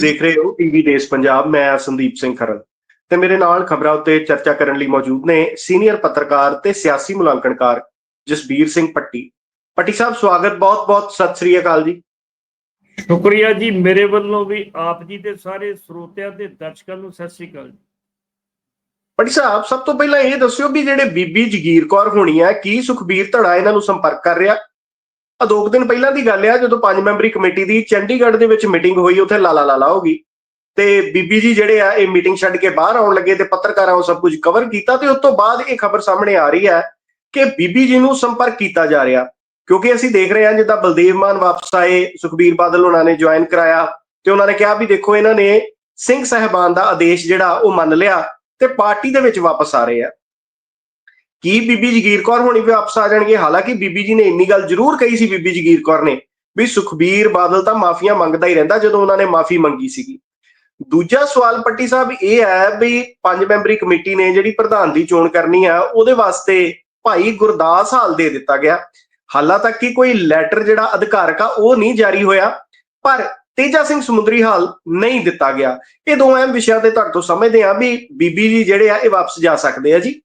ਦੇਖ ਰਹੇ ਹੋ ਟੀਵੀ ਦੇਸ਼ ਪੰਜਾਬ ਮੈਂ ਸੰਦੀਪ ਸਿੰਘ ਖਰਲ ਤੇ ਮੇਰੇ ਨਾਲ ਖਬਰਾਂ ਉੱਤੇ ਚਰਚਾ ਕਰਨ ਲਈ ਮੌਜੂਦ ਨੇ ਸੀਨੀਅਰ ਪੱਤਰਕਾਰ ਤੇ ਸਿਆਸੀ ਮੁਲਾਂਕਣਕਾਰ ਜਸਬੀਰ ਸਿੰਘ ਪੱਟੀ। ਪੱਟੀ ਸਾਹਿਬ ਸਵਾਗਤ ਬਹੁਤ-ਬਹੁਤ ਸਤਿ ਸ੍ਰੀ ਅਕਾਲ ਜੀ। ਸ਼ੁਕਰੀਆ ਜੀ ਮੇਰੇ ਵੱਲੋਂ ਵੀ ਆਪ ਜੀ ਦੇ ਸਾਰੇ ਸਰੋਤਿਆਂ ਤੇ ਦਰਸ਼ਕਾਂ ਨੂੰ ਸਤਿ ਸ੍ਰੀ ਅਕਾਲ ਪੱਟੀ ਸਾਹਿਬ ਸਭ ਤੋਂ ਪਹਿਲਾਂ ਇਹ ਦੱਸਿਓ ਵੀ ਜਿਹੜੇ ਬੀਬੀ ਜਗੀਰ ਕੌਰ ਹੋਣੀ ਆ ਕੀ ਸੁਖਬੀਰ ਧੜਾ ਇਹਨਾਂ ਨੂੰ ਸੰਪਰਕ ਕਰ ਰਿਹਾ? ਆ ਦੋ ਕੁ ਦਿਨ ਪਹਿਲਾਂ ਦੀ ਗੱਲ ਆ, ਜਦੋਂ ਪੰਜ ਮੈਂਬਰੀ ਕਮੇਟੀ ਦੀ ਚੰਡੀਗੜ੍ਹ ਦੇ ਵਿੱਚ ਮੀਟਿੰਗ ਹੋਈ, ਉੱਥੇ ਲਾਲਾ ਲਾਲਾ ਹੋ ਗਈ। ਤੇ ਬੀਬੀ ਜੀ ਜਿਹੜੇ ਆ, ਇਹ ਮੀਟਿੰਗ ਛੱਡ ਕੇ ਬਾਹਰ ਆਉਣ ਲੱਗੇ ਤੇ ਪੱਤਰਕਾਰਾਂ ਉਹ ਸਭ ਕੁਝ ਕਵਰ ਕੀਤਾ ਤੇ ਉਸ ਤੋਂ ਬਾਅਦ ਇਹ ਖਬਰ ਸਾਹਮਣੇ ਆ ਰਹੀ ਹੈ ਕਿ ਬੀਬੀ ਜੀ ਨੂੰ ਸੰਪਰਕ ਕੀਤਾ ਜਾ ਰਿਹਾ। ਕਿਉਂਕਿ ਅਸੀਂ ਦੇਖ ਰਹੇ ਹਾਂ, ਜਿੱਦਾਂ ਬਲਦੇਵ ਮਾਨ ਵਾਪਸ ਆਏ, ਸੁਖਬੀਰ ਬਾਦਲ ਉਹਨਾਂ ਨੇ ਜੁਆਇਨ ਕਰਾਇਆ ਤੇ ਉਹਨਾਂ ਨੇ ਕਿਹਾ ਵੀ ਦੇਖੋ, ਇਹਨਾਂ ਨੇ ਸਿੰਘ ਸਹਿਬਾਨ ਦਾ ਆਦੇਸ਼ ਜਿਹੜਾ ਉਹ ਮੰਨ ਲਿਆ ਤੇ ਪਾਰਟੀ ਦੇ ਵਿੱਚ ਵਾਪਸ ਆ ਰਹੇ ਆ। ਕੀ ਬੀਬੀ ਜਗੀਰ ਕੌਰ ਹੋਣੀ ਵਾਪਸ ਆ ਜਾਣਗੇ? ਹਾਲਾਂਕਿ ਬੀਬੀ ਜੀ ਨੇ ਇੰਨੀ ਗੱਲ ਜ਼ਰੂਰ ਕਹੀ ਸੀ ਬੀਬੀ ਜਗੀਰ ਕੌਰ ਨੇ ਵੀ ਸੁਖਬੀਰ ਬਾਦਲ ਤਾਂ ਮਾਫੀਆਂ ਮੰਗਦਾ ਹੀ ਰਹਿੰਦਾ ਜਦੋਂ ਉਹਨਾਂ ਨੇ ਮਾਫੀ ਮੰਗੀ ਸੀਗੀ। ਦੂਜਾ ਸਵਾਲ ਪੱਟੀ ਸਾਹਿਬ, ਇਹ ਹੈ ਵੀ ਪੰਜ ਮੈਂਬਰੀ ਕਮੇਟੀ ਨੇ ਜਿਹੜੀ ਪ੍ਰਧਾਨ ਦੀ ਚੋਣ ਕਰਨੀ ਆ ਉਹਦੇ ਵਾਸਤੇ ਭਾਈ ਗੁਰਦਾਸ ਹਾਲ ਦੇ ਦਿੱਤਾ ਗਿਆ। ਹਾਲਾਂ ਤੱਕ ਕਿ ਕੋਈ ਲੈਟਰ ਜਿਹੜਾ ਅਧਿਕਾਰਕ ਆ, ਉਹ ਨਹੀਂ ਜਾਰੀ ਹੋਇਆ, ਪਰ ਤੇਜਾ ਸਿੰਘ ਸਮੁੰਦਰੀ ਹਾਲ ਨਹੀਂ ਦਿੱਤਾ ਗਿਆ। ਇਹ ਦੋ ਅਹਿਮ ਵਿਸ਼ਿਆਂ ਤੇ ਤੁਹਾਡੇ ਤੋਂ ਸਮਝਦੇ ਆ ਵੀ ਬੀਬੀ ਜੀ ਜਿਹੜੇ ਆ, ਇਹ ਵਾਪਸ ਜਾ ਸਕਦੇ ਆ ਜੀ।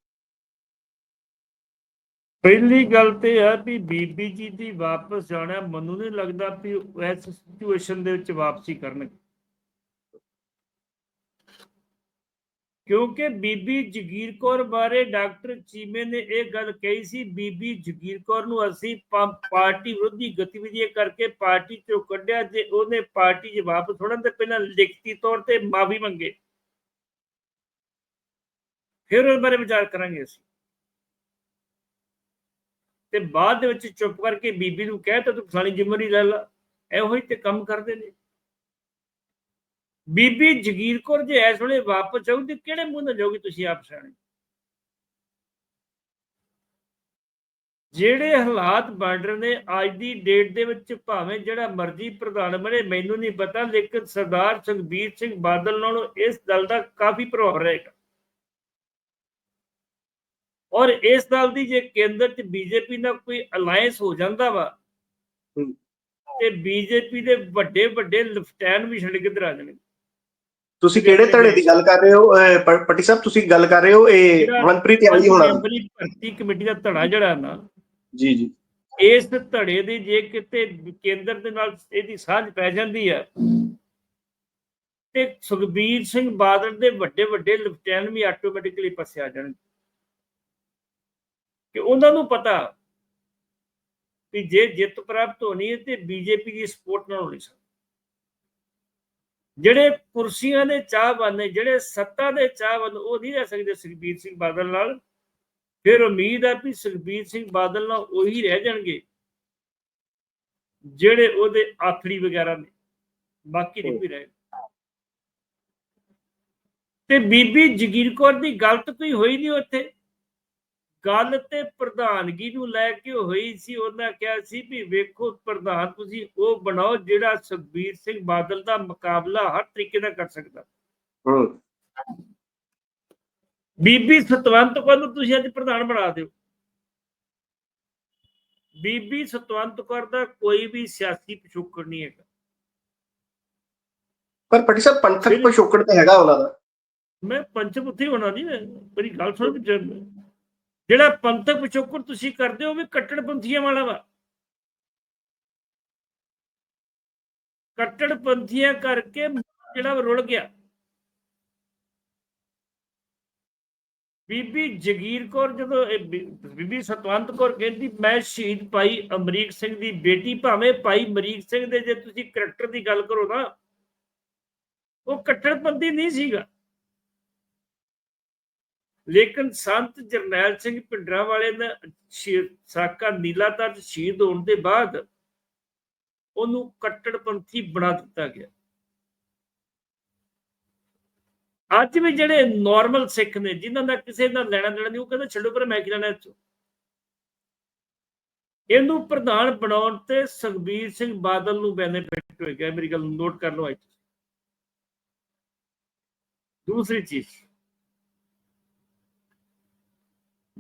ਪਹਿਲੀ ਗੱਲ ਤੇ ਹੈ ਵੀ ਬੀਬੀ ਜੀ ਦੀ ਵਾਪਸ ਜਾਣਾ ਮੈਨੂੰ ਨਹੀਂ ਲੱਗਦਾ ਵੀ ਇਸ ਸਿਚੁਏਸ਼ਨ ਦੇ ਵਿੱਚ ਵਾਪਸੀ ਕਰਨਗੇ। ਕਿਉਂਕਿ ਬੀਬੀ ਜਗੀਰ ਕੌਰ ਬਾਰੇ ਡਾਕਟਰ ਚੀਮੇ ਨੇ ਇਹ ਗੱਲ ਕਹੀ ਸੀ, ਬੀਬੀ ਜਗੀਰ ਕੌਰ ਨੂੰ ਅਸੀਂ ਪਾਰਟੀ ਵਿਰੋਧੀ ਗਤੀਵਿਧੀਆਂ ਕਰਕੇ ਪਾਰਟੀ ਚੋਂ ਕੱਢਿਆ ਜੇ ਉਹਨੇ ਪਾਰਟੀ 'ਚ ਵਾਪਸ ਹੋਣਾ ਤੇ ਪਹਿਲਾਂ ਲਿਖਤੀ ਤੌਰ ਤੇ ਮਾਫੀ ਮੰਗੇ। ਫਿਰ ਉਸ ਬਾਰੇ ਵਿਚਾਰ ਕਰਾਂਗੇ ਅਸੀਂ। ਤੇ ਬਾਅਦ ਦੇ ਵਿੱਚ ਚੁੱਪ ਕਰਕੇ ਬੀਬੀ ਨੂੰ ਕਹਿ ਤਾ, ਤੂੰ ਫਲਾਣੀ ਜ਼ਿੰਮੇਵਾਰੀ ਲੈ ਲਾ। ਇਹੋ ਹੀ ਤੇ ਕੰਮ ਕਰਦੇ ਨੇ। ਬੀਬੀ ਜਗੀਰ ਕੌਰ ਜੇ ਇਸ ਵੇਲੇ ਵਾਪਸ ਆਉ ਤੇ ਕਿਹੜੇ ਮੂੰਹ ਨਾਲ ਜਾਓਗੇ ਤੁਸੀਂ ਆਪ ਸਿਆਣੇ? ਜਿਹੜੇ ਹਾਲਾਤ ਬਣ ਰਹੇ ਨੇ, ਅੱਜ ਦੀ ਡੇਟ ਦੇ ਵਿੱਚ ਭਾਵੇਂ ਜਿਹੜਾ ਮਰਜ਼ੀ ਪ੍ਰਧਾਨ ਬਣੇ, ਮੈਨੂੰ ਨਹੀਂ ਪਤਾ, ਲੇਕਿਨ ਸਰਦਾਰ ਸੁਖਬੀਰ ਸਿੰਘ ਬਾਦਲ ਨਾਲੋਂ ਇਸ ਦਲ ਦਾ ਕਾਫੀ ਪ੍ਰਭਾਵ ਰਹੇਗਾ। ਔਰ ਇਸ ਦਲ ਦੀ ਜੇ ਕੇਂਦਰ 'ਚ ਬੀਜੇਪੀ ਨਾਲ ਕੋਈ ਅਲਾਈਅੰਸ ਹੋ ਜਾਂਦਾ ਵਾ। ਤੇ ਬੀਜੇਪੀ ਦੇ ਵੱਡੇ ਵੱਡੇ ਲਫਟੈਨ ਵੀ ਛੱਡ ਕੇ ਇੱਧਰ ਆ ਜਾਣਗੇ? ਤੁਸੀਂ ਕਿਹੜੇ ਧੜੇ ਦੀ ਗੱਲ ਕਰ ਰਹੇ ਹੋ? ਪੱਟੀ ਸਾਹਿਬ ਤੁਸੀਂ ਗੱਲ ਕਰ ਰਹੇ ਹੋ? ਇਹ ਮਨਪ੍ਰੀਤ ਯਾਲੀ ਹੋਣਾ। ਭਰਤੀ ਕਮੇਟੀ ਦਾ ਧੜਾ ਜਿਹੜਾ ਨਾ ਜੀ ਜੀ। ਇਸ ਧੜੇ ਦੀ ਜੇ ਕਿਤੇ ਕੇਂਦਰ ਦੇ ਨਾਲ ਇਹਦੀ ਸਾਂਝ ਪੈ ਜਾਂਦੀ ਹੈ ਤੇ ਸੁਖਬੀਰ ਸਿੰਘ ਬਾਦਲ ਦੇ ਵੱਡੇ ਵੱਡੇ ਲਫਟੈਨ ਵੀ ਆਟੋਮੈਟਿਕਲੀ ਪੱਸੇ ਆ ਜਾਣਗੇ। ਕਿ ਉਹਨਾਂ ਨੂੰ ਪਤਾ ਕਿ ਜੇ ਜਿੱਤ ਪ੍ਰਾਪਤ ਹੋਣੀ ਹੈ ਤੇ ਬੀਜੇਪੀ ਦੀ ਸਪੋਰਟ ਨਾਲ ਹੋਣੀ ਸੀ ਜਿਹੜੇ ਕੁਰਸੀਆਂ ਦੇ ਚਾਹਵਾਨ ਨੇ, ਜਿਹੜੇ ਸੱਤਾ ਦੇ ਚਾਹਵਾਨ, ਉਹ ਨਹੀਂ ਰਹਿ ਸਕਦੇ ਸੁਖਬੀਰ ਸਿੰਘ ਬਾਦਲ ਨਾਲ। ਫਿਰ ਉਮੀਦ ਹੈ ਕਿ ਸੁਖਬੀਰ ਸਿੰਘ ਬਾਦਲ ਨਾਲ ਉਹੀ ਰਹਿ ਜਾਣਗੇ, ਜਿਹੜੇ ਉਹਦੇ ਆਖੜੀ ਵਗੈਰਾ ਨੇ। ਬਾਕੀ ਨਹੀਂ ਕੋਈ ਰਹੇ ਤੇ ਬੀਬੀ ਜਗੀਰ ਕੌਰ ਦੀ ਗਲਤ ਕੋਈ ਹੋਈ ਨਹੀਂ ਉੱਥੇ। ਗੱਲ ਤੇ ਪ੍ਰਧਾਨਗੀ ਨੂੰ ਲੈ ਕੇ ਹੋਈ ਸੀ ਉਹਨਾਂ ਕਿਹਾ ਸੀ ਵੀ ਵੇਖੋ ਪ੍ਰਧਾਨ ਤੁਸੀਂ ਉਹ ਬਣਾਓ ਜਿਹੜਾ ਸੁਖਬੀਰ ਸਿੰਘ ਬਾਦਲ ਦਾ ਮੁਕਾਬਲਾ ਹਰ ਤਰੀਕੇ ਨਾਲ ਕਰ ਸਕਦਾ। ਬੀਬੀ ਸਤਵੰਤ ਕੌਰ ਨੂੰ ਤੁਸੀਂ ਅੱਜ ਪ੍ਰਧਾਨ ਬਣਾ ਦਿਓ। ਬੀਬੀ ਸਤਵੰਤ ਕੌਰ ਦਾ ਕੋਈ ਵੀ ਸਿਆਸੀ ਪਿਛੋਕੜ ਨਹੀਂ ਹੈਗਾ। ਪਰ ਪੱਟੀ ਸਾਹਿਬ ਪੰਥਕ ਪਿਛੋਕੜ ਤੇ ਹੈਗਾ ਉਹਨਾਂ ਦਾ। ਮੈਂ ਪੰਚਮੁਖੀ ਹੋਣਾ ਨਹੀਂ ਮੇਰੀ ਗੱਲ ਸੁਣ ਜਿਹੜਾ ਪੰਥਕ ਪਿਛੋਕੜ ਤੁਸੀਂ ਕਰਦੇ ਹੋ, ਉਹ ਵੀ ਕੱਟੜਪੰਥੀਆਂ ਵਾਲਾ ਵਾ। ਕੱਟੜਪੰਥੀਆਂ ਕਰਕੇ ਜਿਹੜਾ ਵਾ ਰੁੜ ਗਿਆ। ਬੀਬੀ ਜਗੀਰ ਕੌਰ ਜਦੋਂ ਬੀਬੀ ਸਤਵੰਤ ਕੌਰ ਕਹਿੰਦੀ, ਮੈਂ ਸ਼ਹੀਦ ਭਾਈ ਅਮਰੀਕ ਸਿੰਘ ਦੀ ਬੇਟੀ ਭਾਵੇਂ ਭਾਈ ਅਮਰੀਕ ਸਿੰਘ ਦੇ ਜੇ ਤੁਸੀਂ ਕਰੈਕਟਰ ਦੀ ਗੱਲ ਕਰੋ ਨਾ, ਉਹ ਕੱਟੜਪੰਥੀ ਨਹੀਂ ਸੀਗਾ। ਲੇਕਿਨ ਸੰਤ ਜਰਨੈਲ ਸਿੰਘ ਪਿੰਡਰਾਂ ਵਾਲੇ ਨੇ ਸਾਕਾ ਨੀਲਾਧਰ 'ਚ ਸ਼ਹੀਦ ਹੋਣ ਦੇ ਬਾਅਦ ਉਹਨੂੰ ਕੱਟੜਪੰਥੀ ਬਣਾ ਦਿੱਤਾ ਗਿਆ। ਅੱਜ ਵੀ ਜਿਹੜੇ ਨਾਰਮਲ ਸਿੱਖ ਨੇ, ਜਿਨ੍ਹਾਂ ਦਾ ਕਿਸੇ ਨਾਲ ਲੈਣਾ ਦੇਣਾ ਨਹੀਂ, ਉਹ ਕਹਿੰਦੇ ਛੱਡੋ ਪਰ ਮੈਂ ਕੀ ਲੈਣਾ ਇੱਥੋਂ। ਇਹਨੂੰ ਪ੍ਰਧਾਨ ਬਣਾਉਣ ਤੇ ਸੁਖਬੀਰ ਸਿੰਘ ਬਾਦਲ ਨੂੰ ਬੈਨੀਫਿਟ ਹੋਏਗਾ। ਮੇਰੀ ਗੱਲ ਨੋਟ ਕਰ ਲਓ ਅੱਜ। ਦੂਸਰੀ ਚੀਜ਼।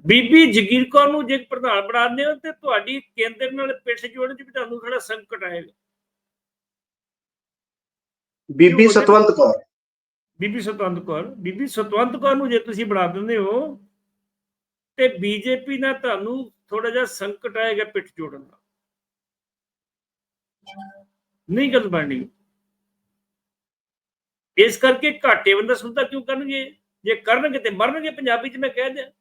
ਬੀਬੀ ਜਗੀਰ ਕੌਰ ਨੂੰ ਜੇ ਪ੍ਰਧਾਨ ਬਣਾਉਂਦੇ ਹੋ ਤੇ ਤੁਹਾਡੀ ਕੇਂਦਰ ਨਾਲ ਪਿੱਠ ਜੋੜਨ ਚ ਵੀ ਤੁਹਾਨੂੰ ਥੋੜਾ ਸੰਕਟ ਆਏਗਾ। ਬੀਬੀ ਸਤਵੰਤ ਕੌਰ। ਬੀਬੀ ਸਤਵੰਤ ਕੌਰ ਬੀਬੀ ਸਤਵੰਤ ਕੌਰ ਨੂੰ ਜੇ ਤੁਸੀਂ ਬਣਾ ਦਿੰਦੇ ਹੋ ਤੇ ਬੀਜੇਪੀ ਨਾਲ ਤੁਹਾਨੂੰ ਥੋੜਾ ਜਿਹਾ ਸੰਕਟ ਆਏਗਾ ਪਿੱਠ ਜੋੜਨ ਦਾ। ਨਹੀਂ ਗੱਲ ਬਣਨੀ। ਇਸ ਕਰਕੇ ਘਾਟੇ ਬੰਦਾ ਸੁਣਦਾ ਕਿਉਂ ਕਰਨਗੇ? ਜੇ ਕਰਨਗੇ ਤੇ ਮਰਨਗੇ ਪੰਜਾਬੀ ਚ ਮੈਂ ਕਹਿ ਦਿਆਂ।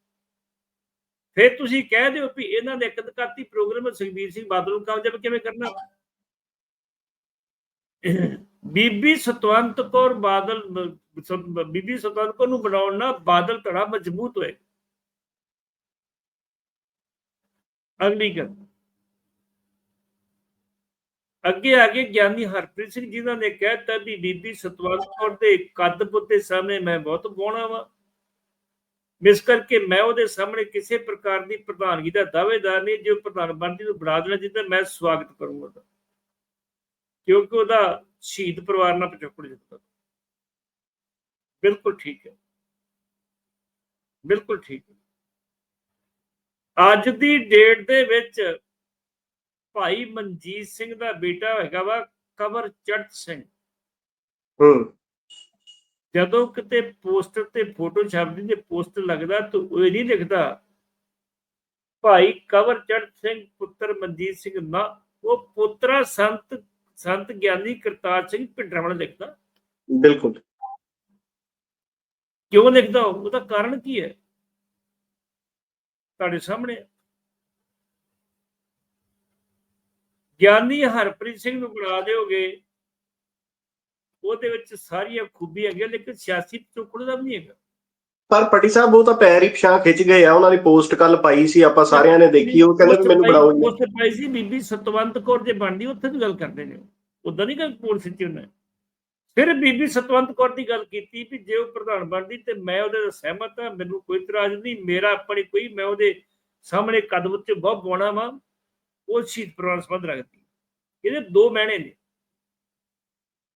ਫਿਰ ਤੁਸੀਂ ਕਹਿ ਦਿਓ ਵੀ ਇਹਨਾਂ ਦੇ ਇੱਕ ਦਕਾਤੀ ਪ੍ਰੋਗਰਾਮ ਸੁਖਬੀਰ ਸਿੰਘ ਬਾਦਲ ਨੂੰ ਕਾਮਯਾਬ ਕਿਵੇਂ ਕਰਨਾ? ਬੀਬੀ ਸਤਵੰਤ ਕੌਰ ਬਾਦਲ ਬੀਬੀ ਸਤਵੰਤ ਕੌਰ ਨੂੰ ਬਣਾਉਣ ਨਾਲ ਬਾਦਲ ਧੜਾ ਮਜ਼ਬੂਤ ਹੋਏ। ਅਗਲੀ ਗੱਲ। ਅੱਗੇ ਆ ਕੇ ਗਿਆਨੀ ਹਰਪ੍ਰੀਤ ਸਿੰਘ ਜੀ ਨੇ ਕਹਿਤਾ ਵੀ ਬੀਬੀ ਸਤਵੰਤ ਕੌਰ ਦੇ ਕੱਦ ਪੁੱਤੇ ਸਾਹਮਣੇ ਮੈਂ ਬਹੁਤ ਬੋਣਾ ਵਾ। ਇਸ ਕਰਕੇ ਮੈਂ ਉਹਦੇ ਸਾਹਮਣੇ ਕਿਸੇ ਪ੍ਰਕਾਰ ਦੀ ਪ੍ਰਧਾਨਗੀ ਦਾ ਦਾਅਵੇਦਾਰ ਨਹੀਂ, ਜੋ ਪ੍ਰਧਾਨ ਬਣਦੀ ਨੂੰ ਬਣਾ ਦੇਣਾ ਜਿੱਦਾਂ ਮੈਂ ਸਵਾਗਤ ਕਰੂੰਗਾ ਉਹਦਾ। ਕਿਉਂਕਿ ਉਹਦਾ ਸ਼ਹੀਦ ਪਰਿਵਾਰ ਨਾਲ ਪਿਛੋਕੜ ਜਿੱਤਦਾ ਬਿਲਕੁਲ ਠੀਕ ਹੈ। ਬਿਲਕੁਲ ਠੀਕ ਹੈ। ਅੱਜ ਦੀ ਡੇਟ ਦੇ ਵਿੱਚ ਭਾਈ ਮਨਜੀਤ ਸਿੰਘ ਦਾ ਬੇਟਾ ਹੈਗਾ ਵਾ ਕਵਰ ਚੜਤ ਸਿੰਘ। ਹੂੰ। ਜਦੋਂ ਕਿਤੇ ਪੋਸਟਰ ਤੇ ਫੋਟੋ ਛਪਦੀ ਤੇ ਪੋਸਟਰ ਲੱਗਦਾ ਤਾਂ ਉਹ ਨਹੀਂ ਲਿਖਦਾ ਭਾਈ ਕਵਰ ਚੜਤ ਸਿੰਘ ਪੁੱਤਰ ਮਨਜੀਤ ਸਿੰਘ ਨਾ। ਉਹ ਪੁੱਤਰਾ ਸੰਤ ਸੰਤ ਗਿਆਨੀ ਕਰਤਾਰ ਸਿੰਘ ਪਿੰਡਰਾਵਣ ਲਿਖਦਾ। ਬਿਲਕੁਲ। ਕਿਉਂ ਲਿਖਦਾ ਉਹ? ਉਹਦਾ ਕਾਰਨ ਕੀ ਹੈ? ਤੁਹਾਡੇ ਸਾਹਮਣੇ। ਗਿਆਨੀ ਹਰਪ੍ਰੀਤ ਸਿੰਘ ਨੂੰ ਬਣਾ ਦਿਓਗੇ। ਉਹਦੇ ਵਿੱਚ ਸਾਰੀਆਂ ਖੂਬੀਆਂ ਹੈਗੀਆਂ ਲੇਕਿਨ ਸਿਆਸੀ ਪਿਛੋਕੜ ਦਾ ਨਹੀਂ ਹੈਗਾ। ਪਰ ਪੱਟੀ ਸਾਹਿਬ ਉਹ ਤਾਂ ਪੈਰ ਹੀ ਪਛਾਂ ਖਿੱਚ ਗਏ ਆ ਉਹਨਾਂ ਦੀ ਪੋਸਟ ਕੱਲ ਪਾਈ ਸੀ ਆਪਾਂ ਸਾਰਿਆਂ ਨੇ ਦੇਖੀ ਉਹ ਕਹਿੰਦੇ ਮੈਨੂੰ ਬਣਾਓ ਜੀ। ਉਸ ਪਾਈ ਸੀ ਬੀਬੀ ਸਤਵੰਤ ਕੌਰ ਜੇ ਬਣਦੀ ਉੱਥੇ ਦੀ ਗੱਲ ਕਰਦੇ ਨੇ ਉਦਾਂ ਨਹੀਂ ਗੱਲ ਪੋਲ ਸਿੱਟੀ ਉਹਨੇ ਫਿਰ ਬੀਬੀ ਸਤਵੰਤ ਕੌਰ ਦੀ ਗੱਲ ਕੀਤੀ ਵੀ ਜੇ ਉਹ ਪ੍ਰਧਾਨ ਬਣਦੀ ਤੇ ਮੈਂ ਉਹਦੇ ਨਾਲ ਸਹਿਮਤ ਹਾਂ ਮੈਨੂੰ ਕੋਈ ਇਤਰਾਜ਼ ਨਹੀਂ ਮੇਰਾ ਆਪਣੀ ਕੋਈ ਮੈਂ ਉਹਦੇ ਸਾਹਮਣੇ ਕਦਮ ਉੱਤੇ ਬਹੁਤ ਬੋਣਾ ਵਾ ਉਹ ਸ਼ਹੀਦ ਪਰਿਵਾਰ ਸੰਬੰਧ ਰੱਖਦੀ। ਇਹਦੇ ਦੋ ਮਹਿਣੇ ਨੇ।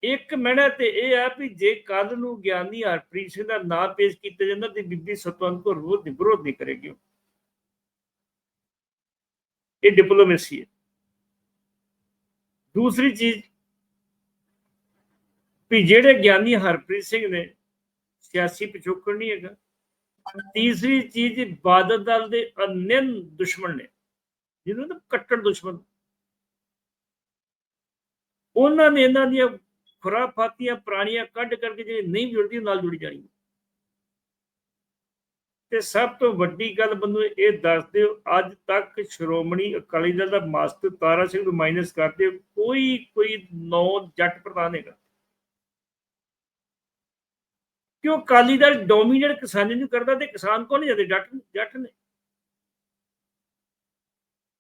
ਇੱਕ ਮਹਿਣਾ ਤੇ ਇਹ ਆ ਵੀ ਜੇ ਕੱਲ ਨੂੰ ਗਿਆਨੀ ਹਰਪ੍ਰੀਤ ਸਿੰਘ ਦਾ ਨਾਂ ਪੇਸ਼ ਕੀਤਾ ਜਾਂਦਾ ਤੇ ਬੀਬੀ ਸਤਵੰਤ ਕੌਰ ਵਿਰੋਧ ਵਿਰੋਧ ਨਹੀਂ ਕਰੇਗੀ ਇਹ ਡਿਪਲੋਮੇਸੀ ਹੈ। ਦੂਸਰੀ ਚੀਜ਼, ਵੀ ਜਿਹੜੇ ਗਿਆਨੀ ਹਰਪ੍ਰੀਤ ਸਿੰਘ ਨੇ, ਸਿਆਸੀ ਪਿਛੋਕੜ ਨਹੀਂ ਹੈਗਾ। ਤੀਸਰੀ ਚੀਜ਼, ਬਾਦਲ ਦਲ ਦੇ ਅਨੰਨ ਦੁਸ਼ਮਣ ਨੇ, ਜਿਹਨਾਂ ਨੂੰ ਕੱਟੜ ਦੁਸ਼ਮਣ। ਉਹਨਾਂ ਨੇ ਇਹਨਾਂ ਦੀਆਂ ਖੁਰਾਫਾਤੀਆਂ ਪ੍ਰਾਣੀਆਂ ਕੱਢ ਕਰਕੇ ਜਿਹੜੇ ਨਹੀਂ ਜੁੜਦੀਆਂ ਨਾਲ ਜੁੜੀ ਜਾਣੀ। ਤੇ ਸਭ ਤੋਂ ਵੱਡੀ ਗੱਲ ਮੈਨੂੰ ਇਹ ਦੱਸ ਦਿਓ, ਅੱਜ ਤੱਕ ਸ਼੍ਰੋਮਣੀ ਅਕਾਲੀ ਦਲ ਦਾ ਮਾਸਟਰ ਤਾਰਾ ਸਿੰਘ ਨੂੰ ਮਾਈਨਸ ਕਰਦੇ ਕੋਈ ਕੋਈ ਨੌ ਜੱਟ ਪ੍ਰਧਾਨ ਹੈਗਾ। ਕਿਉਂ ਅਕਾਲੀ ਦਲ ਡੋਮੀਨੇਟ ਕਿਸਾਨੀ ਨੂੰ ਕਰਦਾ ਤੇ ਕਿਸਾਨ ਕੋਲ ਨਹੀਂ ਜਾਂਦੇ? ਜੱਟ ਜੱਟ ਨੇ।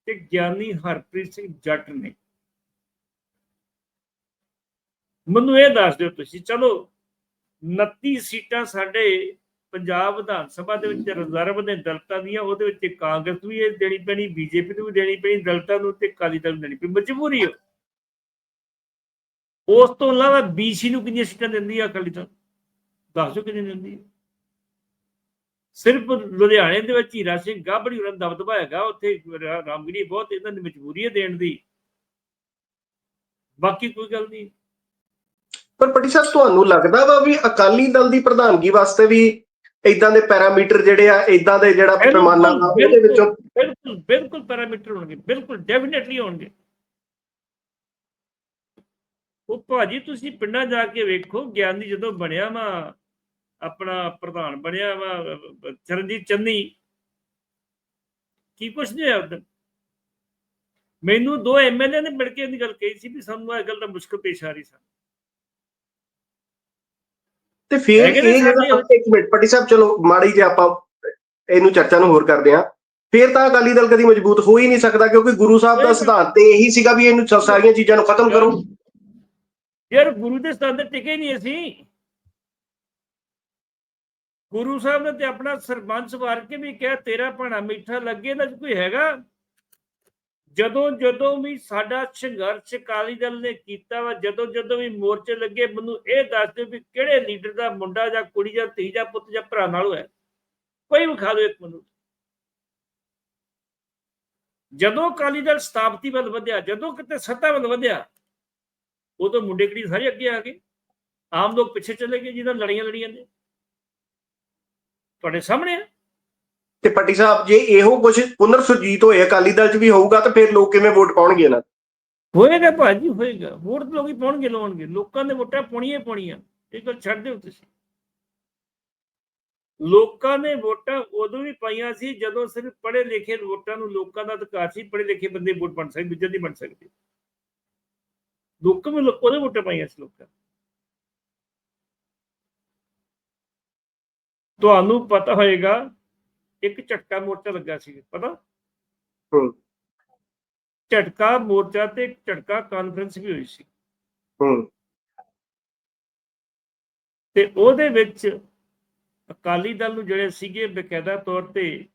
ਤੇ ਗਿਆਨੀ ਹਰਪ੍ਰੀਤ ਸਿੰਘ ਜੱਟ ਨੇ। ਮੈਨੂੰ ਇਹ ਦੱਸ ਦਿਓ ਤੁਸੀਂ, ਚਲੋ 29 ਸੀਟਾਂ ਸਾਡੇ ਪੰਜਾਬ ਵਿਧਾਨ ਸਭਾ ਦੇ ਵਿੱਚ ਰਿਜ਼ਰਵ ਨੇ ਦਲਤਾਂ ਦੀਆਂ, ਉਹਦੇ ਵਿੱਚ ਕਾਂਗਰਸ ਨੂੰ ਵੀ ਇਹ ਦੇਣੀ ਪੈਣੀ, ਬੀਜੇਪੀ ਨੂੰ ਵੀ ਦੇਣੀ ਪੈਣੀ, ਦਲਤਾਂ ਨੂੰ ਤੇ ਅਕਾਲੀ ਦਲ ਨੂੰ ਦੇਣੀ ਪੈਣੀ, ਮਜਬੂਰੀ ਹੈ ਉਸ ਤੋਂ ਇਲਾਵਾ ਬੀਸੀ ਨੂੰ ਕਿੰਨੀਆਂ ਸੀਟਾਂ ਦਿੰਦੀ ਆ ਅਕਾਲੀ ਦਲ? ਦੱਸ ਦਿਓ ਕਿੰਨੀਆਂ ਦਿੰਦੀ ਸਿਰਫ ਲੁਧਿਆਣੇ ਦੇ ਵਿੱਚ ਹੀਰਾ ਸਿੰਘ ਗਾਬੜੀ ਉਹਨਾਂ ਦਬਦਬਾ ਹੈਗਾ, ਉੱਥੇ ਰਾ- ਬਹੁਤ ਇਹਨਾਂ ਦੀ ਮਜਬੂਰੀ ਹੈ ਦੇਣ ਦੀ। ਬਾਕੀ ਕੋਈ ਗੱਲ ਨਹੀਂ। ਪਰ ਪੱਟੀ ਸਾਹਿਬ ਤੁਹਾਨੂੰ ਲੱਗਦਾ ਵਾ ਵੀ ਅਕਾਲੀ ਦਲ ਦੀ ਪ੍ਰਧਾਨਗੀ ਵਾਸਤੇ ਵੀ ਇਦਾਂ ਦੇ ਪੈਰਾਮੀਟਰ ਜਿਹੜੇ ਆ ਇਦਾਂ ਦੇ ਜਿਹੜਾ ਪੈਮਾਨਾ ਉਹਦੇ ਵਿੱਚੋਂ ਬਿਲਕੁਲ ਬਿਲਕੁਲ ਪੈਰਾਮੀਟਰ ਹੋਣਗੇ ਬਿਲਕੁਲ ਡੈਫੀਨਿਟਲੀ ਹੋਣਗੇ। ਉਹ ਭਾਜੀ ਤੁਸੀਂ ਪਿੰਡਾਂ ਜਾ ਕੇ ਵੇਖੋ ਗਿਆਨੀ ਜਦੋਂ ਬਣਿਆ ਵਾ ਆਪਣਾ ਪ੍ਰਧਾਨ ਬਣਿਆ ਵਾ ਚਰਨਜੀਤ ਚੰਨੀ ਕੀ ਕੁਛ ਨਹੀਂ ਉਦੋਂ ਮੈਨੂੰ ਦੋ ਐਮਐਲਏ ਨੇ ਮਿਲ ਕੇ ਇਹਦੀ ਗੱਲ ਕਹੀ ਸੀ ਵੀ ਸਾਨੂੰ ਇਹ ਗੱਲ ਦਾ ਮੁਸ਼ਕਲ ਪੇਸ਼ ਆ ਰਹੀ ਸਨ ਤੇ ਫਿਰ ਇਹ ਜਿਹੜਾ ਇੱਕ ਮਿੰਟ ਪੱਟੀ ਸਾਹਿਬ ਚਲੋ ਮਾੜੀ ਜੇ ਆਪਾਂ ਇਹਨੂੰ ਚਰਚਾ ਨੂੰ ਹੋਰ ਕਰਦੇ ਆ ਫਿਰ ਤਾਂ ਅਕਾਲੀ ਦਲ ਕਦੀ ਮਜ਼ਬੂਤ ਹੋ ਹੀ ਨਹੀਂ ਸਕਦਾ ਕਿਉਂਕਿ ਗੁਰੂ ਸਾਹਿਬ ਦਾ ਸਿਧਾਂਤ ਤੇ ਇਹੀ ਸੀਗਾ ਵੀ ਇਹਨੂੰ ਸਾਰੀਆਂ ਚੀਜ਼ਾਂ ਨੂੰ ਖਤਮ ਕਰੋ। ਯਾਰ ਗੁਰੂ ਦੇ ਸਥਾਨ ਤੇ ਟਿਕੇ ਨਹੀਂ ਅਸੀਂ। ਗੁਰੂ ਸਾਹਿਬ ਨੇ ਤੇ ਆਪਣਾ ਸਰਬੰਸ ਵਾਰ ਕੇ ਵੀ ਕਿਹਾ ਤੇਰਾ ਭਾਣਾ ਮਿੱਠਾ ਲੱਗੇ ਨਾ ਕੋਈ ਹੈਗਾ? ਜਦੋਂ ਜਦੋਂ ਵੀ ਸਾਡਾ ਸੰਘਰਸ਼ ਅਕਾਲੀ ਦਲ ਨੇ ਕੀਤਾ ਵਾ, ਜਦੋਂ ਜਦੋਂ ਵੀ ਮੋਰਚੇ ਲੱਗੇ, ਮੈਨੂੰ ਇਹ ਦੱਸ ਦਿਓ ਵੀ ਕਿਹੜੇ ਲੀਡਰ ਦਾ ਮੁੰਡਾ ਜਾਂ ਕੁੜੀ ਜਾਂ ਧੀ ਜਾਂ ਪੁੱਤ ਜਾਂ ਭਰਾ ਨਾਲ ਹੋਇਆ। ਕੋਈ ਵਿਖਾ ਦਿਓ ਇੱਕ ਮੈਨੂੰ। ਜਦੋਂ ਅਕਾਲੀ ਦਲ ਸਥਾਪਤੀ ਵੱਲ ਵਧਿਆ, ਜਦੋਂ ਕਿਤੇ ਸੱਤਾ ਵੱਲ ਵਧਿਆ, ਉਦੋਂ ਮੁੰਡੇ ਕਿਹੜੀ ਸਾਰੇ ਅੱਗੇ ਆ ਗਏ। ਆਮ ਲੋਕ ਪਿੱਛੇ ਚਲੇ ਗਏ ਜਿਹਨਾਂ ਲੜੀਆਂ ਲੜੀਆਂ ਨੇ। ਤੁਹਾਡੇ ਸਾਹਮਣੇ ਆ। ਤੇ ਪੱਟੀ ਸਾਹਿਬ, ਜੇ ਇਹੋ ਕੁਝ ਪੁਨਰ ਸੁਰਜੀਤ ਹੋਏ, ਅਕਾਲੀ ਦਲ 'ਚ ਵੀ ਹੋਊਗਾ, ਤਾਂ ਫਿਰ ਲੋਕ ਕਿਵੇਂ ਵੋਟ ਪਾਉਣਗੇ ਇਹਨਾਂ ਹੋਏਗਾ ਭਾਜੀ, ਹੋਏਗਾ। ਵੋਟ ਲੋਕੀ ਪਾਉਣਗੇ, ਲਾਉਣਗੇ। ਲੋਕਾਂ ਦੇ ਵੋਟਾਂ ਪਾਉਣੀਆਂ ਪਾਉਣੀਆਂ। ਇਹ ਗੱਲ ਛੱਡ ਦਿਓ ਤੁਸੀਂ। ਲੋਕਾਂ ਨੇ ਵੋਟਾਂ ਉਦੋਂ ਵੀ ਪਾਈਆਂ ਸੀ, ਜਦੋਂ ਸਿਰਫ ਪੜ੍ਹੇ ਲਿਖੇ ਵੋਟਾਂ ਨੂੰ ਲੋਕਾਂ ਦਾ ਅਧਿਕਾਰ ਸੀ ਪੜ੍ਹੇ ਲਿਖੇ ਬੰਦੇ ਵੋਟ ਬਣ ਸਕਦੇ, ਦੂਜੇ ਨਹੀਂ ਬਣ ਸਕਦੇ। ਲੋਕਾਂ ਨੇ ਲੋਕਾਂ ਵੋਟਾਂ ਪਾਈਆਂ ਸੀ ਲੋਕਾਂ। ਤੁਹਾਨੂੰ ਪਤਾ ਹੋਏਗਾ ਇੱਕ ਝਟਕਾ ਮੋਰਚਾ ਲੱਗਾ ਸੀ ਪਤਾ? ਹੂੰ। ਝਟਕਾ ਮੋਰਚਾ ਤੇ ਇੱਕ ਝਟਕਾ ਕਾਨਫਰੰਸ ਵੀ ਹੋਈ ਸੀ। ਹੂੰ। ਤੇ ਉਹਦੇ ਵਿੱਚ ਅਕਾਲੀ ਦਲ ਨੂੰ ਜਿਹੜੇ ਸੀਗੇ ਬਕਾਇਦਾ ਤੌਰ ਤੇ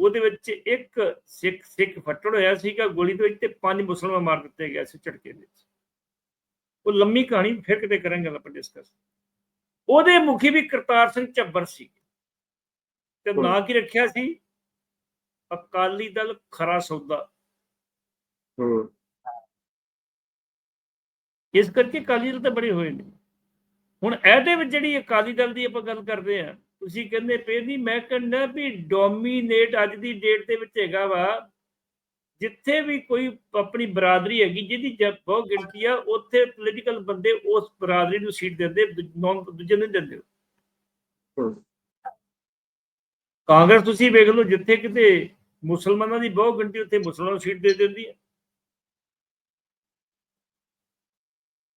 ਉਹਦੇ ਵਿੱਚ ਇੱਕ ਸਿੱਖ ਸਿੱਖ ਫੱਟੜ ਹੋਇਆ ਸੀਗਾ ਗੋਲੀ ਦੇ ਵਿੱਚ ਤੇ ਪੰਜ ਮੁਸਲਮਾਨ ਮਾਰ ਦਿੱਤੇ ਗਏ ਸੀ ਝਟਕੇ ਵਿੱਚ। ਉਹ ਲੰਮੀ ਕਹਾਣੀ ਫਿਰ ਕਿਤੇ ਕਰਾਂਗੇ ਆਪਾਂ ਡਿਸਕਸ ਉਹਦੇ ਮੁਖੀ ਵੀ ਕਰਤਾਰ ਸਿੰਘ ਝੱਬਰ ਸੀ। ਤੇ ਨਾਂ ਕੀ ਰੱਖਿਆ ਸੀ? ਅਕਾਲੀ ਦਲ ਖਰਾ ਸੌਦਾ। ਹੂੰ। ਇਸ ਕਰਕੇ ਅਕਾਲੀ ਦਲ ਤਾਂ ਬੜੇ ਹੋਏ ਨੇ। ਹੁਣ ਇਹਦੇ ਵਿੱਚ ਜਿਹੜੀ ਅਕਾਲੀ ਦਲ ਦੀ ਆਪਾਂ ਗੱਲ ਕਰਦੇ ਆ ਤੁਸੀਂ ਕਹਿੰਦੇ ਪਏ ਨਹੀਂ ਮੈਂ ਕਹਿੰਦਾ ਵੀ ਡੋਮੀਨੇਟ ਅੱਜ ਦੀ ਡੇਟ ਦੇ ਵਿੱਚ ਹੈਗਾ ਵਾ। ਜਿੱਥੇ ਵੀ ਕੋਈ ਆਪਣੀ ਬਰਾਦਰੀ ਹੈਗੀ ਜਿਹਦੀ ਬਹੁਤ ਗਿਣਤੀ ਆ ਉੱਥੇ ਪੋਲੀਟੀਕਲ ਬੰਦੇ ਉਸ ਬਰਾਦਰੀ ਨੂੰ ਸੀਟ ਦਿੰਦੇ ਦੂਜੇ ਨਹੀਂ ਦਿੰਦੇ। ਕਾਂਗਰਸ ਤੁਸੀਂ ਵੇਖ ਲਓ ਜਿੱਥੇ ਕਿਤੇ ਮੁਸਲਮਾਨਾਂ ਦੀ ਬਹੁਤ ਗਿਣਤੀ ਉੱਥੇ ਮੁਸਲਮਾਨਾਂ ਨੂੰ ਸੀਟ ਦੇ ਦਿੰਦੀ ਹੈ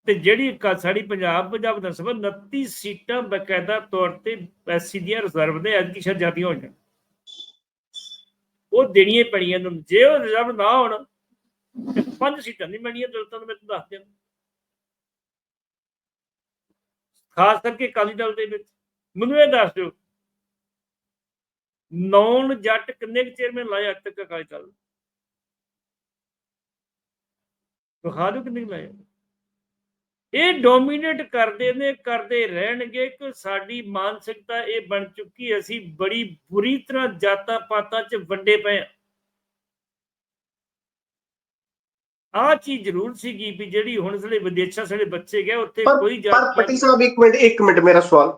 ਤੇ ਜਿਹੜੀ ਸਾਡੀ ਪੰਜਾਬ ਪੰਜਾਬ ਵਿਧਾਨ ਸਭਾ 29 ਸੀਟਾਂ ਬਕਾਇਦਾ ਤੌਰ ਤੇ ਐਸਸੀ ਦੀਆਂ ਰਿਜ਼ਰਵ ਦੇ ਐਤਕੀ ਸ਼ਾਇਦ ਜ਼ਿਆਦੀਆਂ ਹੋ ਜਾਣ ਉਹ ਦੇਣੀਆਂ ਪੈਣੀਆਂ ਨੂੰ। ਜੇ ਉਹ ਰਿਜ਼ਰਵ ਨਾ ਹੋਣ, ਤੇ ਪੰਜ ਸੀਟਾਂ ਨਹੀਂ ਮਿਲਣੀਆਂ ਦਲਤਾਂ ਨੂੰ ਮੈਂ ਤੁਹਾਨੂੰ ਦੱਸ ਦਿਆਂ। ਖਾਸ ਕਰਕੇ ਅਕਾਲੀ ਦਲ ਦੇ ਵਿੱਚ। ਮੈਨੂੰ ਇਹ ਦੱਸ ਦਿਓ ਨੌਨ ਜੱਟ ਕਿੰਨੇ ਕੁ ਚੇਅਰਮੈਨ ਲਾਏ ਅੱਜ ਤੱਕ ਅਕਾਲੀ ਦਲ? ਨੇ? ਵਿਖਾ ਦਿਓ ਕਿੰਨੇ ਕੁ ਲਾਏ ਇਹ ਡੋਮੀਨੇਟ ਕਰਦੇ ਨੇ ਕਰਦੇ ਰਹਿਣਗੇ ਕਿ ਸਾਡੀ ਮਾਨਸਿਕਤਾ ਇਹ ਬਣ ਚੁੱਕੀ ਅਸੀਂ ਬੜੀ ਬੁਰੀ ਤਰ੍ਹਾਂ ਜਾਤਾਂ ਪਾਤਾਂ 'ਚ ਵੰਡੇ ਪਏ ਆ ਚੀਜ਼ ਜ਼ਰੂਰ ਸੀਗੀ ਵੀ ਜਿਹੜੀ ਹੁਣ ਜਿਹੜੇ ਵਿਦੇਸ਼ਾਂ ਸਾਡੇ ਬੱਚੇ ਗਏ ਉੱਥੇ ਪਰ ਕੋਈ ਪਰ ਜਾਤ ਪੱਟੀ ਸਾਹਿਬ ਇੱਕ ਮਿੰਟ ਇੱਕ ਮਿੰਟ ਮੇਰਾ ਸਵਾਲ।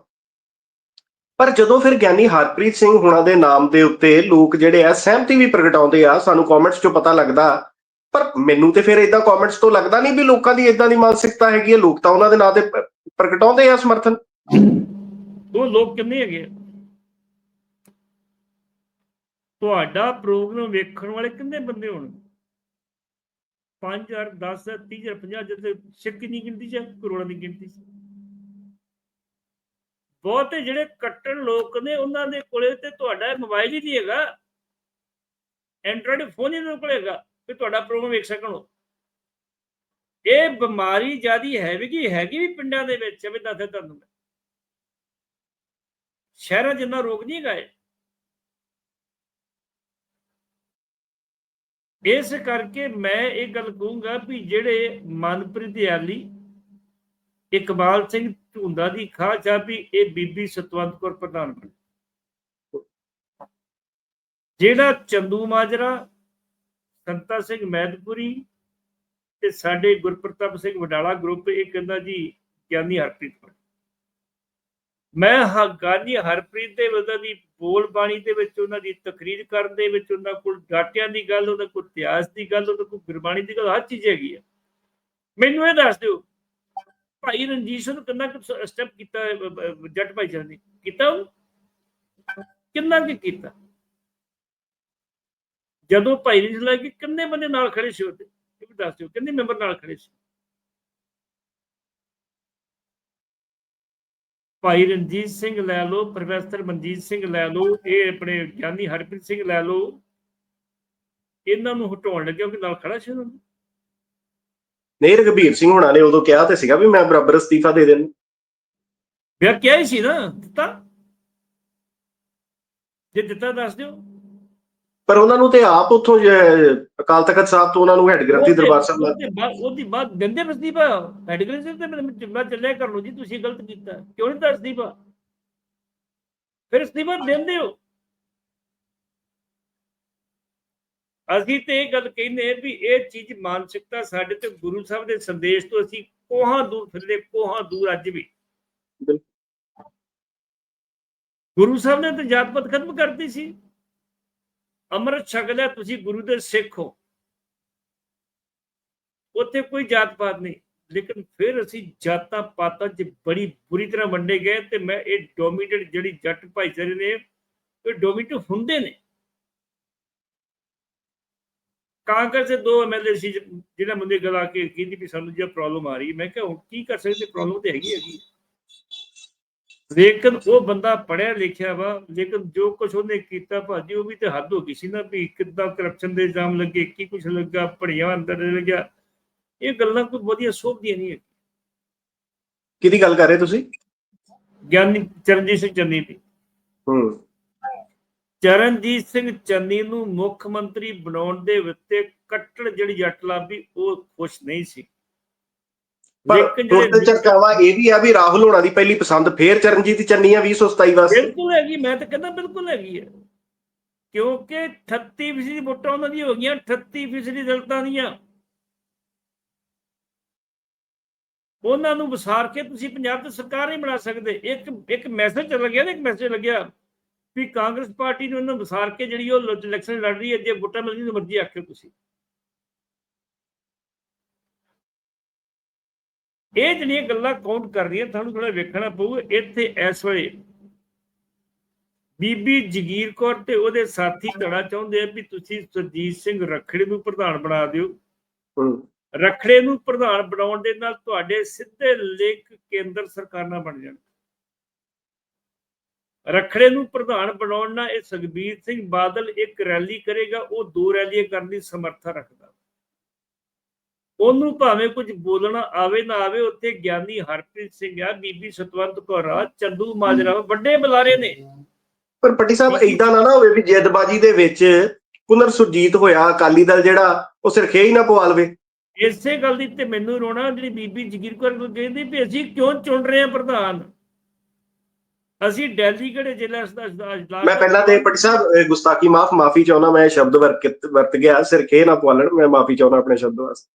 ਪਰ ਜਦੋਂ ਫਿਰ ਗਿਆਨੀ ਹਰਪ੍ਰੀਤ ਸਿੰਘ ਹੁਣਾਂ ਦੇ ਨਾਮ ਦੇ ਉੱਤੇ ਲੋਕ ਜਿਹੜੇ ਆ ਸਹਿਮਤੀ ਵੀ ਪ੍ਰਗਟਾਉਂਦੇ ਆ ਸਾਨੂੰ ਕਮੈਂਟਸ 'ਚੋਂ ਪਤਾ ਲੱਗਦਾ ਪਰ ਮੈਨੂੰ ਤੇ ਫਿਰ ਇਦਾਂ ਕਮੈਂਟਸ ਤੋਂ ਲੱਗਦਾ ਨਹੀਂ ਵੀ ਲੋਕਾਂ ਦੀ ਇਦਾਂ ਦੀ ਮਾਨਸਿਕਤਾ ਹੈਗੀ ਹੈ, ਲੋਕ ਤਾਂ ਉਹਨਾਂ ਦੇ ਨਾਂ ਤੇ ਪ੍ਰਗਟਾਉਂਦੇ ਆ ਸਮਰਥਨ। ਉਹ ਲੋਕ ਕਿੰਨੇ ਹੈਗੇ ਤੁਹਾਡਾ ਪ੍ਰੋਗਰਾਮ ਵੇਖਣ ਵਾਲੇ ਕਿੰਨੇ ਬੰਦੇ ਹੋਣਗੇ? 5000 10 30000 50 ਜਿੱਤੇ ਸਿੱਖ ਕਿੰਨੀ ਗਿਣਤੀ ਚ ਕਰੋੜਾਂ ਦੀ ਗਿਣਤੀ ਚ। ਬਹੁਤੇ ਜਿਹੜੇ ਕੱਟਣ ਲੋਕ ਨੇ, ਉਹਨਾਂ ਦੇ ਕੋਲੇ ਤੇ ਤੁਹਾਡਾ ਮੋਬਾਈਲ ਹੀ ਨਹੀਂ ਹੈਗਾ। ਐਂਡਰੋਇਡ ਫੋਨ ਹੀ ਨਹੀਂ ਕੋਲੇ ਕਿ ਤੁਹਾਡਾ ਪ੍ਰੋਗਰਾਮ ਵੇਖ ਸਕਣ ਇਹ ਬਿਮਾਰੀ ਜਿਆਦੀ ਹੈਵੀ ਹੈਗੀ ਵੀ ਪਿੰਡਾਂ ਦੇ ਵਿੱਚ ਵੀ ਦੱਸੇ ਤੁਹਾਨੂੰ ਮੈਂ। ਸ਼ਹਿਰਾਂ ਜਿੰਨਾ ਰੋਗ ਨਹੀਂ ਗਏ ਇਸ ਕਰਕੇ ਮੈਂ ਇਹ ਗੱਲ ਕਹੂੰਗਾ ਵੀ ਜਿਹੜੇ ਮਨਪ੍ਰੀਤ ਯਾਲੀ ਇਕਬਾਲ ਸਿੰਘ ਝੁੰਦਾ ਦੀ ਖਾਚ ਆ ਵੀ ਇਹ ਬੀਬੀ ਸਤਵੰਤ ਕੌਰ ਪ੍ਰਧਾਨ ਬਣੇ। ਜਿਹੜਾ ਚੰਦੂ ਮਾਜਰਾ ਸੰਤਾ ਸਿੰਘ ਮੈਦਪੁਰੀ ਤੇ ਸਾਡੇ ਗੁਰਪ੍ਰਤਾਪ ਸਿੰਘ ਵਡਾਲਾ ਗਰੁੱਪ ਇਹ ਕਹਿੰਦਾ ਜੀ ਗਿਆਨੀ ਹਰਪ੍ਰੀਤ ਬਣੇ ਮੈਂ ਹ- ਹਰਪ੍ਰੀਤ ਦੇ ਉਹਨਾਂ ਦੀ ਬੋਲ ਬਾਣੀ ਦੇ ਵਿੱਚ ਉਹਨਾਂ ਦੀ ਤਕਰੀਰ ਕਰਨ ਦੇ ਵਿੱਚ ਉਹਨਾਂ ਕੋਲ ਡਾਟਿਆਂ ਦੀ ਗੱਲ ਉਹਨਾਂ ਕੋਲ ਇਤਿਹਾਸ ਦੀ ਗੱਲ ਉਹਨਾਂ ਕੋਲ ਗੁਰਬਾਣੀ ਦੀ ਗੱਲ ਹਰ ਚੀਜ਼ ਹੈਗੀ ਆ। ਮੈਨੂੰ ਇਹ ਦੱਸ ਦਿਓ ਭਾਈ ਰਣਜੀਤ ਸਿੰਘ ਕਿੰਨਾ ਕੁ ਸਟੈਪ ਕੀਤਾ ਹੈ, ਬ- ਬ- ਜੱਟ ਭਾਈਚਾਰੇ ਨੇ? ਕੀਤਾ ਕਿੰਨਾ ਕੁ ਕੀਤਾ? ਜਦੋਂ ਭਾਈ ਰਣਜੀਤ ਲੈ ਕੇ ਕਿੰਨੇ ਬੰਦੇ ਨਾਲ ਖੜੇ ਸੀ ਉਹਦੇ? ਇਹ ਵੀ ਦੱਸ ਦਿਓ ਕਿੰਨੇ ਮੈਂਬਰ ਨਾਲ ਖੜੇ ਸੀ? ਭਾਈ ਰਣਜੀਤ ਸਿੰਘ ਲੈ ਲਓ ਪ੍ਰੋਫੈਸਰ ਮਨਜੀਤ ਸਿੰਘ ਲੈ ਲਓ ਇਹ ਆਪਣੇ ਗਿਆਨੀ ਹਰਪ੍ਰੀਤ ਸਿੰਘ ਲੈ ਲਓ। ਇਹਨਾਂ ਨੂੰ ਹਟਾਉਣ ਲੱਗੇ ਕਿ ਨਾਲ ਖੜਾ ਸੀ ਉਹਨਾਂ ਨੂੰ? ਨਹੀਂ ਰਘਬੀਰ ਸਿੰਘ ਹੁਣਾਂ ਨੇ ਉਦੋਂ ਕਿਹਾ ਤੇ ਸੀਗਾ ਵੀ ਮੈਂ ਬਰਾਬਰ ਅਸਤੀਫਾ ਦੇ ਦੇਣ। ਵਿਆਹ ਕਿਹਾ ਸੀ ਨਾ ਦਿੱਤਾ? ਜੇ ਦਿੱਤਾ ਦੱਸ ਦਿਓ। ਪਰ ਉਹਨਾਂ ਨੂੰ ਤੇ ਆਪ ਉੱਥੋਂ ਜੇ- ਅਕਾਲ ਤਖਤ ਸਾਹਿਬ ਤੋਂ ਉਹਨਾਂ ਨੂੰ ਹੈਡ ਗ੍ਰੰਥੀ ਦਰਬਾਰ ਸਾਹਿਬ ਨਾਲ ਉਹਦੇ ਬਾਅਦ ਦਿੰਦੇ ਬਸਦੀਪਾ ਹੈਡਗਰੇ ਸਿੰਘ ਤੇ ਮੈਂ ਚੱਲਿਆ ਕਰ ਲਓ ਜੀ ਤੁਸੀਂ ਗਲਤ ਕੀਤਾ। ਕਿਉਂ ਨਹੀਂ ਦੱਸਦੀ ਪਾ ਫਿਰ ਅਸਤੀਫਾ ਦਿੰਦੇ ਹੋ। ਅਸੀਂ ਤੇ ਇਹ ਗੱਲ ਕਹਿੰਦੇ ਵੀ ਇਹ ਚੀਜ਼ ਮਾਨਸਿਕਤਾ ਸਾਡੇ ਤੇ ਗੁਰੂ ਸਾਹਿਬ ਦੇ ਸੰਦੇਸ਼ ਤੋਂ ਅਸੀਂ ਕੋਹਾਂ ਦੂਰ ਫਿਰਦੇ ਕੋਹਾਂ ਦੂਰ ਅੱਜ ਵੀ। ਗੁਰੂ ਸਾਹਿਬ ਨੇ ਤਾਂ ਜਾਤ ਪਾਤ ਖਤਮ ਕਰਤੀ ਸੀ। ਅੰਮ੍ਰਿਤ ਛਕ ਤੁਸੀਂ ਗੁਰੂ ਦੇ ਸਿੱਖ ਹੋ। ਉੱਥੇ ਕੋਈ ਜਾਤ ਪਾਤ ਨਹੀਂ। ਲੇਕਿਨ ਫਿਰ ਅਸੀਂ ਜਾਤਾਂ ਪਾਤਾਂ 'ਚ ਬੜੀ ਬੁਰੀ ਤਰ੍ਹਾਂ ਵੰਡੇ ਗਏ ਤੇ ਮੈਂ ਇਹ ਡੋਮੀਨੇਟ ਜਿਹੜੀ ਜੱਟ ਭਾਈਚਾਰੇ ਨੇ, ਇਹ ਡੋਮੀਨੇਟ ਹੁੰਦੇ ਨੇ। ਕਾਂਗਰਸ ਦੇ ਦੋ ਐਮਐਲਏ ਸੀ ਜਿਹੜਾ ਮੁੰਡੇ ਗਲਾ ਕੇ ਕਹਿੰਦੀ ਵੀ ਸਾਨੂੰ ਜੇ ਪ੍ਰੋਬਲਮ ਆ ਰਹੀ ਹੈ। ਮੈਂ ਕਿਹਾ, ਹੁਣ ਕੀ ਕਰ ਸਕਦੇ? ਪ੍ਰੋਬਲਮ ਤੇ ਹੈਗੀ ਹੈਗੀ ਲੇਕਿਨ ਉਹ ਬੰਦਾ ਪੜਿਆ ਲਿਖਿਆ ਵਾ ਲੇਕਿਨ ਜੋ ਕੁਝ ਉਹਨੇ ਕੀਤਾ ਭਾਜੀ ਉਹ ਵੀ ਤੇ ਹੱਦ ਹੋ ਗਈ ਸੀ ਨਾ ਵੀ ਕਿੱਦਾਂ ਕਰਪਸ਼ਨ ਦੇ ਇਲਜ਼ਾਮ ਲੱਗੇ ਕੀ ਕੁਝ ਲੱਗਾ ਪੜੀਆਂ ਅੰਦਰ ਲੱਗਿਆ। ਇਹ ਗੱਲਾਂ ਕੋਈ ਵਧੀਆ ਸੋਭਦੀਆਂ ਨਹੀਂ ਹੈ ਕਿਹਦੀ ਗੱਲ ਕਰ ਰਹੇ ਤੁਸੀਂ? ਗਿਆਨੀ ਚਰਨਜੀਤ ਸਿੰਘ ਚੰਨੀ ਦੀ। ਹੂੰ। ਚਰਨਜੀਤ ਸਿੰਘ ਚੰਨੀ ਨੂੰ ਮੁੱਖ ਮੰਤਰੀ ਬਣਾਉਣ ਦੇ ਉੱਤੇ ਕੱਟੜ ਜਿਹੜੀ ਜੱਟ ਲਾਬੀ ਉਹ ਖੁਸ਼ ਨਹੀਂ ਸੀ। ਪਰ ਜਿਹੜੇ ਚਰਚਾਵਾ ਇਹ ਵੀ ਆ ਵੀ ਰਾਹੁਲ ਹੋਣਾ ਦੀ ਪਹਿਲੀ ਪਸੰਦ ਫੇਰ ਚਰਨਜੀਤ ਚੰਨੀ ਆ 2027 ਵਾਸਤੇ। ਬਿਲਕੁਲ ਹੈਗੀ ਮੈਂ ਤਾਂ ਕਹਿੰਦਾ ਬਿਲਕੁਲ ਹੈਗੀ ਹੈ। ਕਿਉਂਕਿ 38 ਫੀਸਦੀ ਵੋਟਾਂ ਉਹਨਾਂ ਦੀ ਹੋ ਗਈਆਂ 38 ਫੀਸਦੀ ਦਲਤਾਂ ਦੀਆਂ। ਉਹਨਾਂ ਨੂੰ ਵਿਸਾਰ ਕੇ ਤੁਸੀਂ ਪੰਜਾਬ 'ਚ ਸਰਕਾਰ ਨਹੀਂ ਬਣਾ ਸਕਦੇ। ਇੱਕ ਇੱਕ ਮੈਸੇਜ ਚੱਲ ਗਿਆ ਨਾ ਇੱਕ ਮੈਸੇਜ ਲੱਗਿਆ ਵੀ ਕਾਂਗਰਸ ਪਾਰਟੀ ਨੂੰ ਉਹਨਾਂ ਵਿਸਾਰ ਕੇ ਜਿਹੜੀ ਉਹ ਇਲੈਕਸ਼ਨ ਲੜ ਰਹੀ ਹੈ ਜੇ ਵੋਟਾਂ ਮਿਲਦੀ ਤਾਂ ਮਰਜ਼ੀ ਆਖਿਓ ਤੁਸੀਂ। ਇਹ ਜਿਹੜੀਆਂ ਗੱਲਾਂ ਕਾਊਂਟ ਕਰ ਰਹੀਆਂ ਤੁਹਾਨੂੰ ਥੋੜਾ ਵੇਖਣਾ ਪਊ ਇੱਥੇ ਇਸ ਵੇਲੇ ਬੀਬੀ ਜਗੀਰ ਕੌਰ ਤੇ ਉਹਦੇ ਸਾਥੀ ਧੜਾ ਚਾਹੁੰਦੇ ਆ ਵੀ ਤੁਸੀਂ ਸੁਰਜੀਤ ਸਿੰਘ ਰਖੜੇ ਨੂੰ ਪ੍ਰਧਾਨ ਬਣਾ ਦਿਓ। ਰਖੜੇ ਨੂੰ ਪ੍ਰਧਾਨ ਬਣਾਉਣ ਦੇ ਨਾਲ ਤੁਹਾਡੇ ਸਿੱਧੇ ਲਿੰਕ ਕੇਂਦਰ ਸਰਕਾਰ ਨਾਲ ਬਣ ਜਾਣ। ਰਖੜੇ ਨੂੰ ਪ੍ਰਧਾਨ ਬਣਾਉਣ ਨਾਲ ਇਹ ਸੁਖਬੀਰ ਸਿੰਘ ਬਾਦਲ ਇੱਕ ਰੈਲੀ ਕਰੇਗਾ ਉਹ ਦੋ ਰੈਲੀਆਂ ਕਰਨ ਦੀ ਸਮਰੱਥਾ ਰੱਖਦਾ। ਉਹਨੂੰ ਭਾਵੇਂ ਕੁਝ ਬੋਲਣਾ ਆਵੇ ਨਾ ਆਵੇ ਉੱਥੇ ਗਿਆਨੀ ਹਰਪ੍ਰੀਤ ਸਿੰਘ ਆ ਬੀਬੀ ਸਤਵੰਤ ਕੌਰ ਆ ਚੰਦੂ ਮਾਜਰਾ ਵੱਡੇ ਬੁਲਾਰੇ ਨੇ। ਪਰ ਪੱਟੀ ਸਾਹਿਬ ਇਦਾਂ ਨਾ ਨਾ ਹੋਵੇ ਵੀ ਜਿੱਦਬਾਜੀ ਦੇ ਵਿੱਚ ਪੁਨਰ ਸੁਰਜੀਤ ਹੋਇਆ ਅਕਾਲੀ ਦਲ ਜਿਹੜਾ ਉਹ ਸਿਰਖੇ ਹੀ ਨਾ ਪਵਾ ਲਵੇ। ਇਸੇ ਗੱਲ ਦੀ ਤੇ ਮੈਨੂੰ ਰੋਣਾ ਜਿਹੜੀ ਬੀਬੀ ਜਗੀਰ ਕੌਰ ਨੂੰ ਕਹਿੰਦੀ ਵੀ ਅਸੀਂ ਕਿਉਂ ਚੁਣ ਰਹੇ ਹਾਂ ਪ੍ਰਧਾਨ? ਅਸੀਂ ਦਿੱਲੀ ਕਿਹੜੇ ਜ਼ਿਲ੍ਹਾ ਦਾ ਅਜਲਾਸ ਮੈਂ ਪਹਿਲਾਂ ਤੇ ਪੱਟੀ ਸਾਹਿਬ ਗੁਸਤਾਖੀ ਮਾਫ ਮਾਫੀ ਚਾਹੁੰਦਾ ਮੈਂ ਸ਼ਬਦ ਵਰਤ ਵਰਤ ਗਿਆ ਸਿਰਖੇ ਨਾ ਪਵਾਲਣ ਮੈਂ ਮਾਫੀ ਚਾਹੁੰਦਾ ਆਪਣੇ ਸ਼ਬਦ ਵਾਸਤੇ।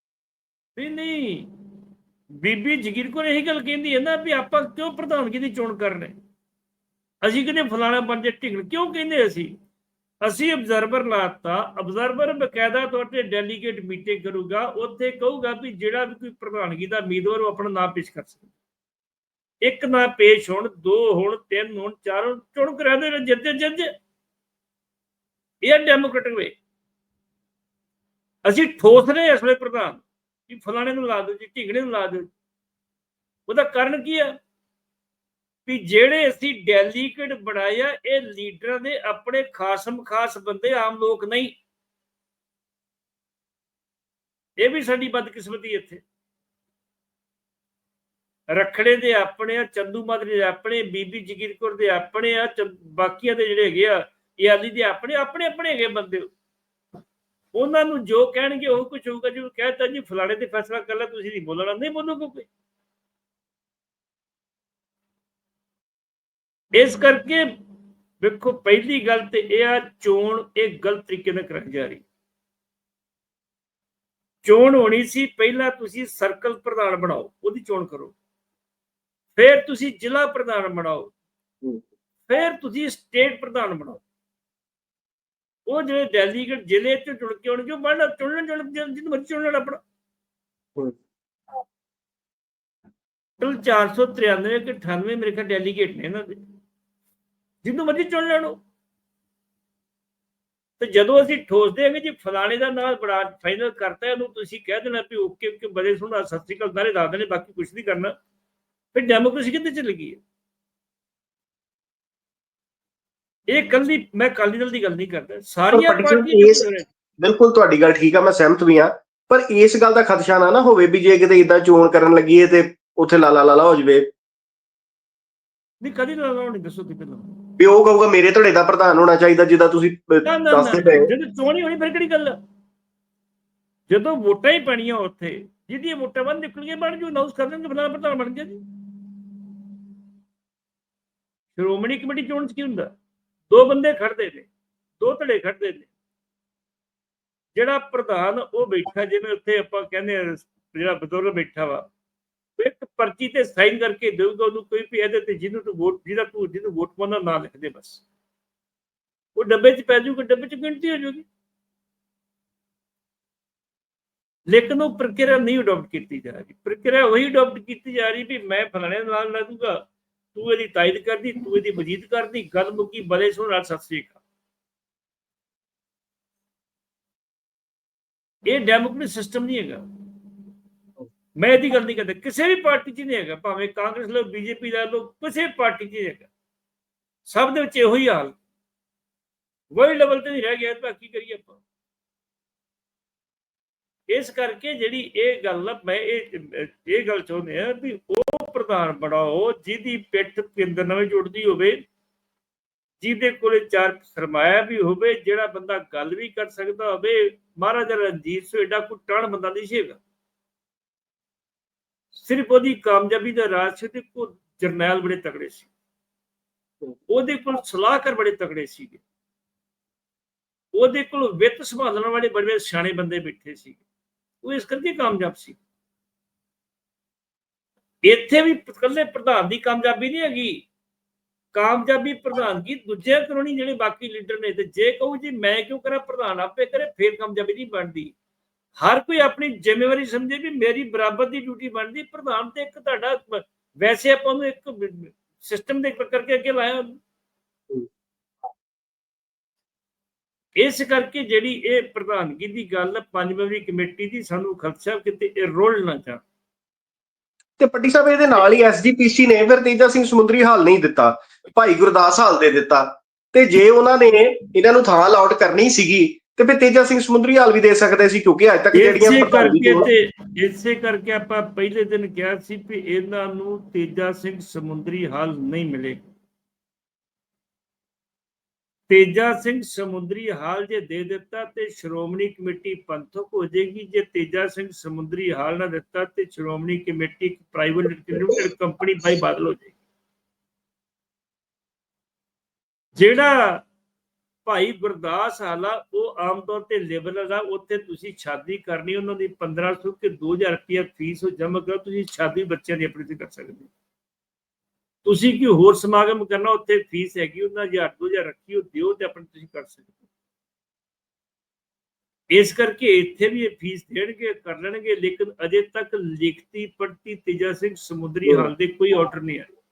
ਨਹੀਂ ਨਹੀਂ, ਬੀਬੀ ਜਗੀਰ ਕੌਰ ਇਹੀ ਗੱਲ ਕਹਿੰਦੀ ਹੈ ਨਾ ਵੀ ਆਪਾਂ ਕਿਉਂ ਪ੍ਰਧਾਨਗੀ ਦੀ ਚੋਣ ਕਰ ਰਹੇ? ਅਸੀਂ ਕਹਿੰਦੇ ਫਲਾਣਾ ਬਣ ਜੇ ਢਿੰਗਣ ਕਿਉਂ ਕਹਿੰਦੇ ਅਸੀਂ? ਅਸੀਂ ਅਬਜ਼ਰਵਰ ਲਾਤਾ ਅਬਜ਼ਰਵਰ ਬਕਾਇਦਾ ਤੌਰ ਤੇ ਡੈਲੀਗੇਟ ਮੀਟਿੰਗ ਕਰੂਗਾ, ਉੱਥੇ ਕਹੂਗਾ ਵੀ ਜਿਹੜਾ ਵੀ ਕੋਈ ਪ੍ਰਧਾਨਗੀ ਦਾ ਉਮੀਦਵਾਰ ਉਹ ਆਪਣਾ ਨਾਮ ਪੇਸ਼ ਕਰ ਸਕਦਾ। ਇੱਕ ਨਾ ਪੇਸ਼ ਹੋਣ, ਦੋ ਹੋਣ, ਤਿੰਨ ਹੋਣ, ਚਾਰ ਹੋਣ, ਚੁਣ ਕਰਾ ਦੇ ਜਿੱਤੇ ਜੱਜ ਇਹ ਡੈਮੋਕ੍ਰੈਟਿਕ ਵੇ ਅਸੀਂ ਠੋਸ ਰਹੇ ਇਸ ਵੇਲੇ ਪ੍ਰਧਾਨ। ਕਿ ਫਲਾਣੇ ਨੂੰ ਲਾ ਦਿਓ ਜੀ, ਢਿੰਗੜੇ ਨੂੰ ਲਾ ਦਿਓ ਉਹਦਾ ਕਾਰਨ ਕੀ ਆ? ਵੀ ਜਿਹੜੇ ਅਸੀਂ ਡੈਲੀਗੇਟ ਬਣਾਏ ਆ, ਇਹ ਲੀਡਰਾਂ ਦੇ ਆਪਣੇ ਖਾਸਮ ਖਾਸ ਬੰਦੇ ਆਮ ਲੋਕ ਨਹੀਂ। ਇਹ ਵੀ ਸਾਡੀ ਬਦਕਿਸਮਤੀ ਇੱਥੇ। ਰਖੜੇ ਦੇ ਆਪਣੇ ਆ, ਚੰਦੂ ਮਾਦਰੀ ਦੇ ਆਪਣੇ, ਬੀਬੀ ਜਗੀਰ ਕੌਰ ਦੇ ਆਪਣੇ ਆ, ਚ- ਬਾਕੀਆਂ ਦੇ ਜਿਹੜੇ ਹੈਗੇ ਆ ਯਾਲੀ ਦੇ ਆਪਣੇ ਆਪਣੇ ਆਪਣੇ ਹੈਗੇ ਬੰਦੇ। ਉਹਨਾਂ ਨੂੰ ਜੋ ਕਹਿਣਗੇ ਉਹ ਕੁਝ ਹੋਊਗਾ ਜੋ ਕਹਿਤਾ ਜੀ ਫਲਾਣੇ ਤੇ ਫੈਸਲਾ ਕਰ ਲੈ ਤੁਸੀਂ ਨਹੀਂ ਬੋਲਣਾ ਨਹੀਂ ਬੋਲੋਗੇ ਕੋਈ? ਇਸ ਕਰਕੇ ਵੇਖੋ ਪਹਿਲੀ ਗੱਲ ਤੇ ਇਹ ਆ ਚੋਣ ਇਹ ਗਲਤ ਤਰੀਕੇ ਨਾਲ ਕਰਾਈ ਜਾ ਰਹੀ। ਚੋਣ ਹੋਣੀ ਸੀ ਪਹਿਲਾਂ ਤੁਸੀਂ ਸਰਕਲ ਪ੍ਰਧਾਨ ਬਣਾਓ ਉਹਦੀ ਚੋਣ ਕਰੋ। ਫਿਰ ਤੁਸੀਂ ਜ਼ਿਲ੍ਹਾ ਪ੍ਰਧਾਨ ਬਣਾਓ। ਫਿਰ ਤੁਸੀਂ ਸਟੇਟ ਪ੍ਰਧਾਨ ਬਣਾਓ। ਉਹ ਜਿਹੜੇ ਡੈਲੀਗੇਟ ਜ਼ਿਲ੍ਹੇ ਚ ਚੁਣ ਕੇ ਆਉਣਗੇ ਉਹ ਬਣ ਚੁਣਨ ਚੁਣ ਜਿੰਨ ਮਰਜ਼ੀ ਚੁਣ ਲੈਣ ਆਪਣਾ। ਹੂੰ। ਟਲ 493 ਕਿ 98 ਮੇਰੇ ਖਿਆਲ ਡੈਲੀਗੇਟ ਨੇ ਇਹਨਾਂ ਦੇ। ਜਿੰਨੂੰ ਮਰਜ਼ੀ ਚੁਣ ਲੈਣੋ ਤੇ ਜਦੋਂ ਅਸੀਂ ਠੋਸਦੇ ਹਾਂਗੇ ਜੀ ਫਲਾਣੇ ਦਾ ਨਾਮ ਬੜਾ ਫਾਈਨਲ ਕਰਤਾ ਇਹਨੂੰ ਤੁਸੀਂ ਕਹਿ ਦੇਣਾ ਵੀ ਓਕੇ ਓਕੇ ਬੜੇ ਸੋਹਣਾ ਸਤਿ ਸ੍ਰੀ ਅਕਾਲ ਸਾਰੇ ਦੱਸ ਦੇਣੇ ਬਾਕੀ ਕੁਝ ਨਹੀਂ ਕਰਨਾ। ਫਿਰ ਡੈਮੋਕ੍ਰੇਸੀ ਕਿੱਥੇ ਚੱਲ ਗਈ ਹੈ? ਇਹ ਕੱਲੀ ਮੈਂ ਅਕਾਲੀ ਦਲ ਦੀ ਗੱਲ ਨਹੀਂ ਕਰਦਾ। ਸਾਰੀਆਂ ਪਾਰਟੀਆਂ ਬਿਲਕੁਲ ਤੁਹਾਡੀ ਗੱਲ ਠੀਕ ਆ ਮੈਂ ਸਹਿਮਤ ਵੀ ਆ ਪਰ ਇਸ ਗੱਲ ਦਾ ਖਦਸ਼ਾ ਨਾ ਨਾ ਹੋਵੇ ਵੀ ਜੇ ਕਿਤੇ ਇਦਾਂ ਚੋਣ ਕਰਨ ਲੱਗੀਏ ਤੇ ਉੱਥੇ ਲਾਲਾ ਲਾਲਾ ਹੋ ਜਵੇ। ਨਹੀਂ ਕਦੀ ਨਾ ਲਾਉਣੀ ਦੱਸੋ ਤੁਸੀਂ ਪਹਿਲਾਂ। ਵੀ ਉਹ ਕਹੂਗਾ ਮੇਰੇ ਧੜੇ ਦਾ ਪ੍ਰਧਾਨ ਹੋਣਾ ਚਾਹੀਦਾ ਜਿੱਦਾਂ ਤੁਸੀਂ ਦੱਸਦੇ ਪਏ। ਜਦੋਂ ਚੋਣ ਹੀ ਹੋਣੀ ਫਿਰ ਕਿਹੜੀ ਗੱਲ? ਜਦੋਂ ਵੋਟਾਂ ਹੀ ਪੈਣੀਆਂ ਉੱਥੇ ਜਿਹਦੀਆਂ ਵੋਟਾਂ ਬੰਦ ਨਿਕਲ ਗਈਆਂ ਬਣ ਜੂ ਅਨਾਉਂਸ ਕਰ ਦੇਣਗੇ ਫਲਾਣਾ ਪ੍ਰਧਾਨ ਬਣ ਗਿਆ ਜੀ। ਸ਼੍ਰੋਮਣੀ ਕਮੇਟੀ ਚੋਣ ਚ ਕੀ ਹੁੰਦਾ? ਦੋ ਬੰਦੇ ਖੜਦੇ ਨੇ, ਦੋ ਧੜੇ ਖੜਦੇ ਨੇ। ਜਿਹੜਾ ਪ੍ਰਧਾਨ ਉਹ ਬੈਠਾ, ਜਿਵੇਂ ਉੱਥੇ ਆਪਾਂ ਕਹਿੰਦੇ ਜਿਹੜਾ ਬਜ਼ੁਰਗ ਬੈਠਾ ਵਾ ਇੱਕ ਪਰਚੀ ਤੇ ਸਾਈਨ ਕਰਕੇ ਦੇਊਗਾ ਉਹਨੂੰ ਕੋਈ ਵੀ ਇਹਦੇ ਤੇ ਜਿਹਨੂੰ ਤੂੰ ਵੋਟ, ਜਿਹਦਾ ਤੂੰ, ਜਿਹਨੂੰ ਵੋਟ ਪਾਉਣਾ ਨਾ ਲਿਖ ਦੇ ਬਸ। ਉਹ ਡੱਬੇ 'ਚ ਪੈ ਜਾਊਗਾ, ਡੱਬੇ 'ਚ ਗਿਣਤੀ ਹੋ ਜਾਊਗੀ। ਲੇਕਿਨ ਉਹ ਪ੍ਰਕਿਰਿਆ ਨਹੀਂ ਅਡਾਪਟ ਕੀਤੀ ਜਾ ਰਹੀ। ਪ੍ਰਕਿਰਿਆ ਉਹੀ ਅਡਾਪਟ ਕੀਤੀ ਜਾ ਰਹੀ ਵੀ ਮੈਂ ਫਲਾਣੇ ਨਾਲ ਲੱਗੂਗਾ ਤੂੰ ਇਹਦੀ ਤਾਇਦ ਕਰਦੀ, ਤੂੰ ਇਹਦੀ ਮਜੀਦ ਕਰਦੀ। ਗੱਲ ਮੁੱਕੀ, ਬਲੇ ਸੁਣ ਨਾਲ ਸਤਿ ਸ੍ਰੀ ਅਕਾਲ। ਇਹ ਡੈਮੋਕ੍ਰੇਟਿਕ ਸਿਸਟਮ ਨਹੀਂ ਹੈਗਾ। ਮੈਂ ਇਹਦੀ ਗੱਲ ਨਹੀਂ ਕਰਦਾ। ਕਿਸੇ ਵੀ ਪਾਰਟੀ 'ਚ ਨਹੀਂ ਹੈਗਾ। ਭਾਵੇਂ ਕਾਂਗਰਸ ਲੋ ਬੀਜੇਪੀ ਦਾ ਲੋ ਕਿਸੇ ਪਾਰਟੀ 'ਚ ਨਹੀਂ ਹੈਗਾ। ਸਭ ਦੇ ਵਿੱਚ ਇਹੋ ਹੀ ਹਾਲ। ਵਰਲਡ ਲੈਵਲ ਤੇ ਨਹੀਂ ਰਹਿ ਗਿਆ। ਤਾਂ ਕੀ ਕਰੀਏ ਆਪਾਂ? ਇਸ ਕਰਕੇ ਜਿਹੜੀ ਇਹ ਗੱਲ ਮੈਂ ਇਹ ਇਹ ਗੱਲ ਚਾਹੁੰਦੇ ਆ ਵੀ ਉਹ ਪ੍ਰਧਾਨ ਬਣਾਓ ਜਿਹਦੀ ਪਿੱਠ ਪਿੰਡ ਨਵੇਂ ਜੁੜਦੀ ਹੋਵੇ, ਜਿਹਦੇ ਕੋਲੇ ਚਾਰ ਸਰਮਾਇਆ ਵੀ ਹੋਵੇ, ਜਿਹੜਾ ਬੰਦਾ ਗੱਲ ਵੀ ਕਰ ਸਕਦਾ ਹੋਵੇ, ਮਹਾਰਾਜਾ ਰਣਜੀਤ ਸਿੰਘ ਏਡਾ ਕੋਈ ਟਣ ਬੰਦਾ ਨਹੀਂ ਸੀ ਸਿਰਫ ਉਹਦੀ ਕਾਮਯਾਬੀ ਦਾ ਰਾਜ ਸੀ ਤੇ ਕੋ ਜਰਨੈਲ ਬੜੇ ਤਕੜੇ ਸੀ। ਉਹਦੇ ਕੋਲ ਸਲਾਹਕਾਰ ਬੜੇ ਤਕੜੇ ਸੀਗੇ। ਉਹਦੇ ਕੋਲ ਵਿੱਤ ਸੰਭਾਲਣ ਵਾਲੇ ਬੜੇ ਸਿਆਣੇ ਬੰਦੇ ਬੈਠੇ ਸੀਗੇ। ਉਹ ਇਸ ਕਰਕੇ ਕਾਮਯਾਬ ਸੀ। ਇੱਥੇ ਵੀ ਇਕੱਲੇ ਪ੍ਰਧਾਨ ਦੀ ਕਾਮਯਾਬੀ ਨਹੀਂ ਹੈਗੀ। ਕਾਮਯਾਬੀ ਪ੍ਰਧਾਨਗੀ ਦੂਜੇ ਕਰੋਣੀ ਜਿਹੜੇ ਬਾਕੀ ਲੀਡਰ ਨੇ। ਤੇ ਜੇ ਕਹੂ ਜੀ, ਮੈਂ ਕਿਉਂ ਕਰਾਂ? ਪ੍ਰਧਾਨ ਆਪੇ ਕਰੇ, ਫੇਰ ਕਾਮਯਾਬੀ ਨਹੀਂ ਬਣਦੀ। ਹਰ ਕੋਈ ਆਪਣੀ ਜ਼ਿੰਮੇਵਾਰੀ ਸਮਝੇ ਵੀ ਮੇਰੀ ਬਰਾਬਰ ਦੀ ਡਿਊਟੀ ਬਣਦੀ। ਪ੍ਰਧਾਨ ਤੇ ਇੱਕ ਤੁਹਾਡਾ, ਵੈਸੇ ਆਪਾਂ ਨੂੰ ਇੱਕ ਸਿਸਟਮ ਦੇ ਕਰਕੇ ਅੱਗੇ ਲਾਇਆ। ਇਸ ਕਰਕੇ ਜਿਹੜੀ ਇਹ ਪ੍ਰਧਾਨਗੀ ਦੀ ਗੱਲ ਪੰਜ ਮੈਂਬਰੀ ਕਮੇਟੀ ਦੀ ਸਾਨੂੰ ਖਲਸਾ ਕਿਤੇ ਇਹ ਰੋਲ ਨਾ ਜਾ ਤੇ ਪੱਟੀ ਸਾਹਿਬ ਇਹਦੇ ਨਾਲ ਹੀ ਐਸਜੀਪੀਸੀ ਨੇ ਫਿਰ ਤੇਜਾ ਸਿੰਘ ਸਮੁੰਦਰੀ ਹਾਲ ਨਹੀਂ ਦਿੱਤਾ ਭਾਈ ਗੁਰਦਾਸ ਹਾਲ ਦੇ ਦਿੱਤਾ। ਤੇ ਜੇ ਉਹਨਾਂ ਨੇ ਇਹਨਾਂ ਨੂੰ ਥਾਂ ਅਲਾਟ ਕਰਨੀ ਸੀਗੀ ਤੇ ਫਿਰ ਤੇਜਾ ਸਿੰਘ ਸਮੁੰਦਰੀ ਹਾਲ ਵੀ ਦੇ ਸਕਦੇ ਸੀ ਕਿਉਂਕਿ ਅੱਜ ਤੱਕ ਜਿਹੜੀਆਂ ਇਸੇ ਕਰਕੇ ਤੇ ਇਸੇ ਕਰਕੇ ਆਪਾਂ ਪਹਿਲੇ ਦਿਨ ਕਿਹਾ ਸੀ ਵੀ ਇਹਨਾਂ ਨੂੰ ਤੇਜਾ ਸਿੰਘ ਸਮੁੰਦਰੀ ਹਾਲ ਨਹੀਂ ਮਿਲੇਗਾ ਤੇਜਾ ਸਿੰਘ ਸਮੁੰਦਰੀ ਹਾਲ ਜੇ ਦੇ ਦਿੱਤਾ ਤੇ ਸ਼੍ਰੋਮਣੀ ਕਮੇਟੀ ਪੰਥਕ ਹੋ ਜਾਏਗੀ। ਜੇ ਤੇਜਾ ਸਿੰਘ ਸਮੁੰਦਰੀ ਹਾਲ ਨਾ ਦਿੱਤਾ ਤੇ ਸ਼੍ਰੋਮਣੀ ਕਮੇਟੀ ਇੱਕ private limited company by Badal ਹੋ ਜਾਏਗੀ। ਜਿਹੜਾ ਭਾਈ ਗੁਰਦਾਸ ਹਾਲਾ, ਉਹ ਆਮ ਤੌਰ ਤੇ ਲਿਬਰਲ ਆ ਉੱਥੇ ਤੁਸੀਂ ਸ਼ਾਦੀ ਕਰਨੀ, ਉਹਨਾਂ ਦੀ 1500 ਕਿ 2000 ਰੁਪਏ ਫੀਸ ਜਮ੍ਹਾਂ ਕਰੋ, ਤੁਸੀਂ ਸ਼ਾਦੀ ਬੱਚਿਆਂ ਦੀ ਆਪਣੀ ਤੇ ਕਰ ਸਕਦੇ ਹੋ। ਤੁਸੀਂ ਕੀ ਹੋਰ ਸਮਾਗਮ ਕਰਨਾ, ਉੱਥੇ ਫੀਸ ਹੈਗੀ, ਉਹਨਾਂ 1000 2000 ਰੱਖੀ, ਉਹ ਦਿਓ ਤੇ ਆਪਣੀ ਤੁਸੀਂ ਕਰ ਸਕਦੇ ਇਸ ਕਰਕੇ ਇੱਥੇ ਵੀ ਇਹ ਫੀਸ ਦੇਣਗੇ, ਕਰ ਲੈਣਗੇ, ਲੇਕਿਨ ਅਜੇ ਤੱਕ ਲਿਖਤੀ ਪੜਤੀ ਤੇਜਾ ਸਿੰਘ ਸਮੁੰਦਰੀ ਹਾਲ ਦੇ ਕੋਈ ਆਰਡਰ ਨਹੀਂ ਆਇਆ।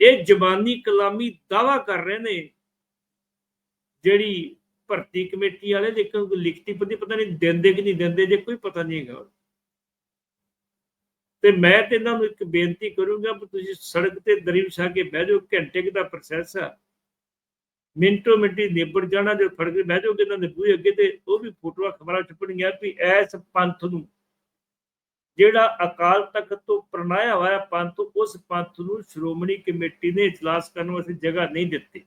ਇਹ ਜ਼ਬਾਨੀ ਕਲਾਮੀ ਦਾਵਾ ਕਰ ਰਹੇ ਨੇ, ਜਿਹੜੀ ਭਰਤੀ ਕਮੇਟੀ ਵਾਲੇ, ਲੇਕਿਨ ਲਿਖਤੀ ਪਤੀ ਪਤਾ ਨਹੀਂ ਦਿੰਦੇ ਕਿ ਨਹੀਂ ਦਿੰਦੇ ਜੇ ਕੋਈ ਪਤਾ ਨਹੀਂ ਹੈਗਾ। ਤੇ ਮੈਂ ਤੇ ਇਹਨਾਂ ਨੂੰ ਇੱਕ ਬੇਨਤੀ ਕਰੂੰਗਾ ਕਿ ਤੁਸੀਂ ਸੜਕ ਤੇ ਦਰੀ ਵਿਛਾ ਕੇ ਬਹਿ ਜਾਓ, ਘੰਟੇ ਕੁ ਦਾ ਪ੍ਰੋਸੈਸ ਆ। ਮਿੰਟੋ ਮਿੰਟੀ ਨਿਬੜ ਜਾਣਾ, ਜੇ ਫੜ ਕੇ ਬਹਿ ਜਾਓਗੇ ਇਹਨਾਂ ਦੇ ਬੂਹੇ ਅੱਗੇ ਤੇ ਉਹ ਵੀ ਫੋਟੋਆਂ, ਖਬਰਾਂ ਛਪਣਗੀਆਂ ਵੀ ਐਸ ਪੰਥ ਨੂੰ। ਜਿਹੜਾ ਅਕਾਲ ਤਖਤ ਤੋਂ ਪ੍ਰਣਾਇਆ ਹੋਇਆ ਪੰਥ, ਉਸ ਪੰਥ ਨੂੰ ਸ਼੍ਰੋਮਣੀ ਕਮੇਟੀ ਨੇ ਇਜਲਾਸ ਕਰਨ ਵਾਸਤੇ ਜਗ੍ਹਾ ਨਹੀਂ ਦਿੱਤੀ।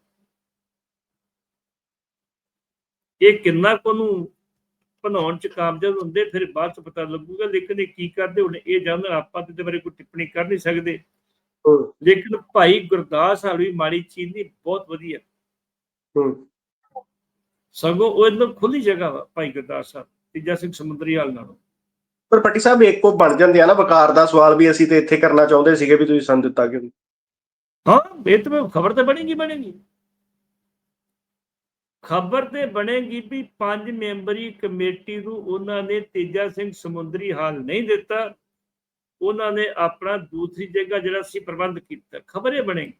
ਇਹ ਕਿੰਨਾ ਕੋ ਨੂੰ ਬਣਾਉਣ ਚ ਕਾਮਯਾਬ ਹੁੰਦੇ ਫਿਰ ਬਾਅਦ ਚ ਪਤਾ ਲੱਗੂਗਾ ਲੇਕਿਨ ਇਹ ਕੀ ਕਰਦੇ ਹੁਣ? ਇਹ ਜਾਣਨ ਆਪਾਂ ਤੇ ਬਾਰੇ ਕੋਈ ਟਿੱਪਣੀ ਕਰ ਨਹੀਂ ਸਕਦੇ। ਲੇਕਿਨ ਭਾਈ ਗੁਰਦਾਸ ਹਲਵੀ ਮਾੜੀ ਚੀਜ਼ ਨਹੀਂ ਬਹੁਤ ਵਧੀਆ। ਸਗੋਂ ਉਹ ਇੱਕਦਮ ਖੁੱਲੀ ਜਗ੍ਹਾ ਵਾ ਭਾਈ ਗੁਰਦਾਸ ਸਾਹਿਬ ਤੀਜਾ ਸਿੰਘ ਸਮੁੰਦਰੀ ਹਾਲ ਨਾਲੋਂ। ਪਰ ਪੱਟੀ ਸਾਹਿਬ ਇੱਕ ਕੋ ਬਣ ਜਾਂਦੇ ਆ ਨਾ ਵਕਾਰ ਦਾ ਸਵਾਲ ਵੀ ਅਸੀਂ ਤੇ ਇੱਥੇ ਕਰਨਾ ਚਾਹੁੰਦੇ ਸੀਗੇ ਵੀ ਤੁਸੀਂ ਸਾਨੂੰ ਦਿੱਤਾ ਕਿਉਂ ਹਾਂ ਇਹ ਤਾਂ ਖਬਰ ਤਾਂ ਬਣੇਗੀ ਬਣੇਗੀ ਖਬਰ ਤੇ ਬਣੇਗੀ ਵੀ ਪੰਜ ਮੈਂਬਰੀ ਕਮੇਟੀ ਨੂੰ ਉਹਨਾਂ ਨੇ ਤੇਜਾ ਸਿੰਘ ਸਮੁੰਦਰੀ ਹਾਲ ਨਹੀਂ ਦਿੱਤਾ। ਉਹਨਾਂ ਨੇ ਆਪਣਾ ਦੂਸਰੀ ਜਗ੍ਹਾ ਜਿਹੜਾ ਸੀ ਪ੍ਰਬੰਧ ਕੀਤਾ। ਖਬਰ ਇਹ ਬਣੇਗੀ।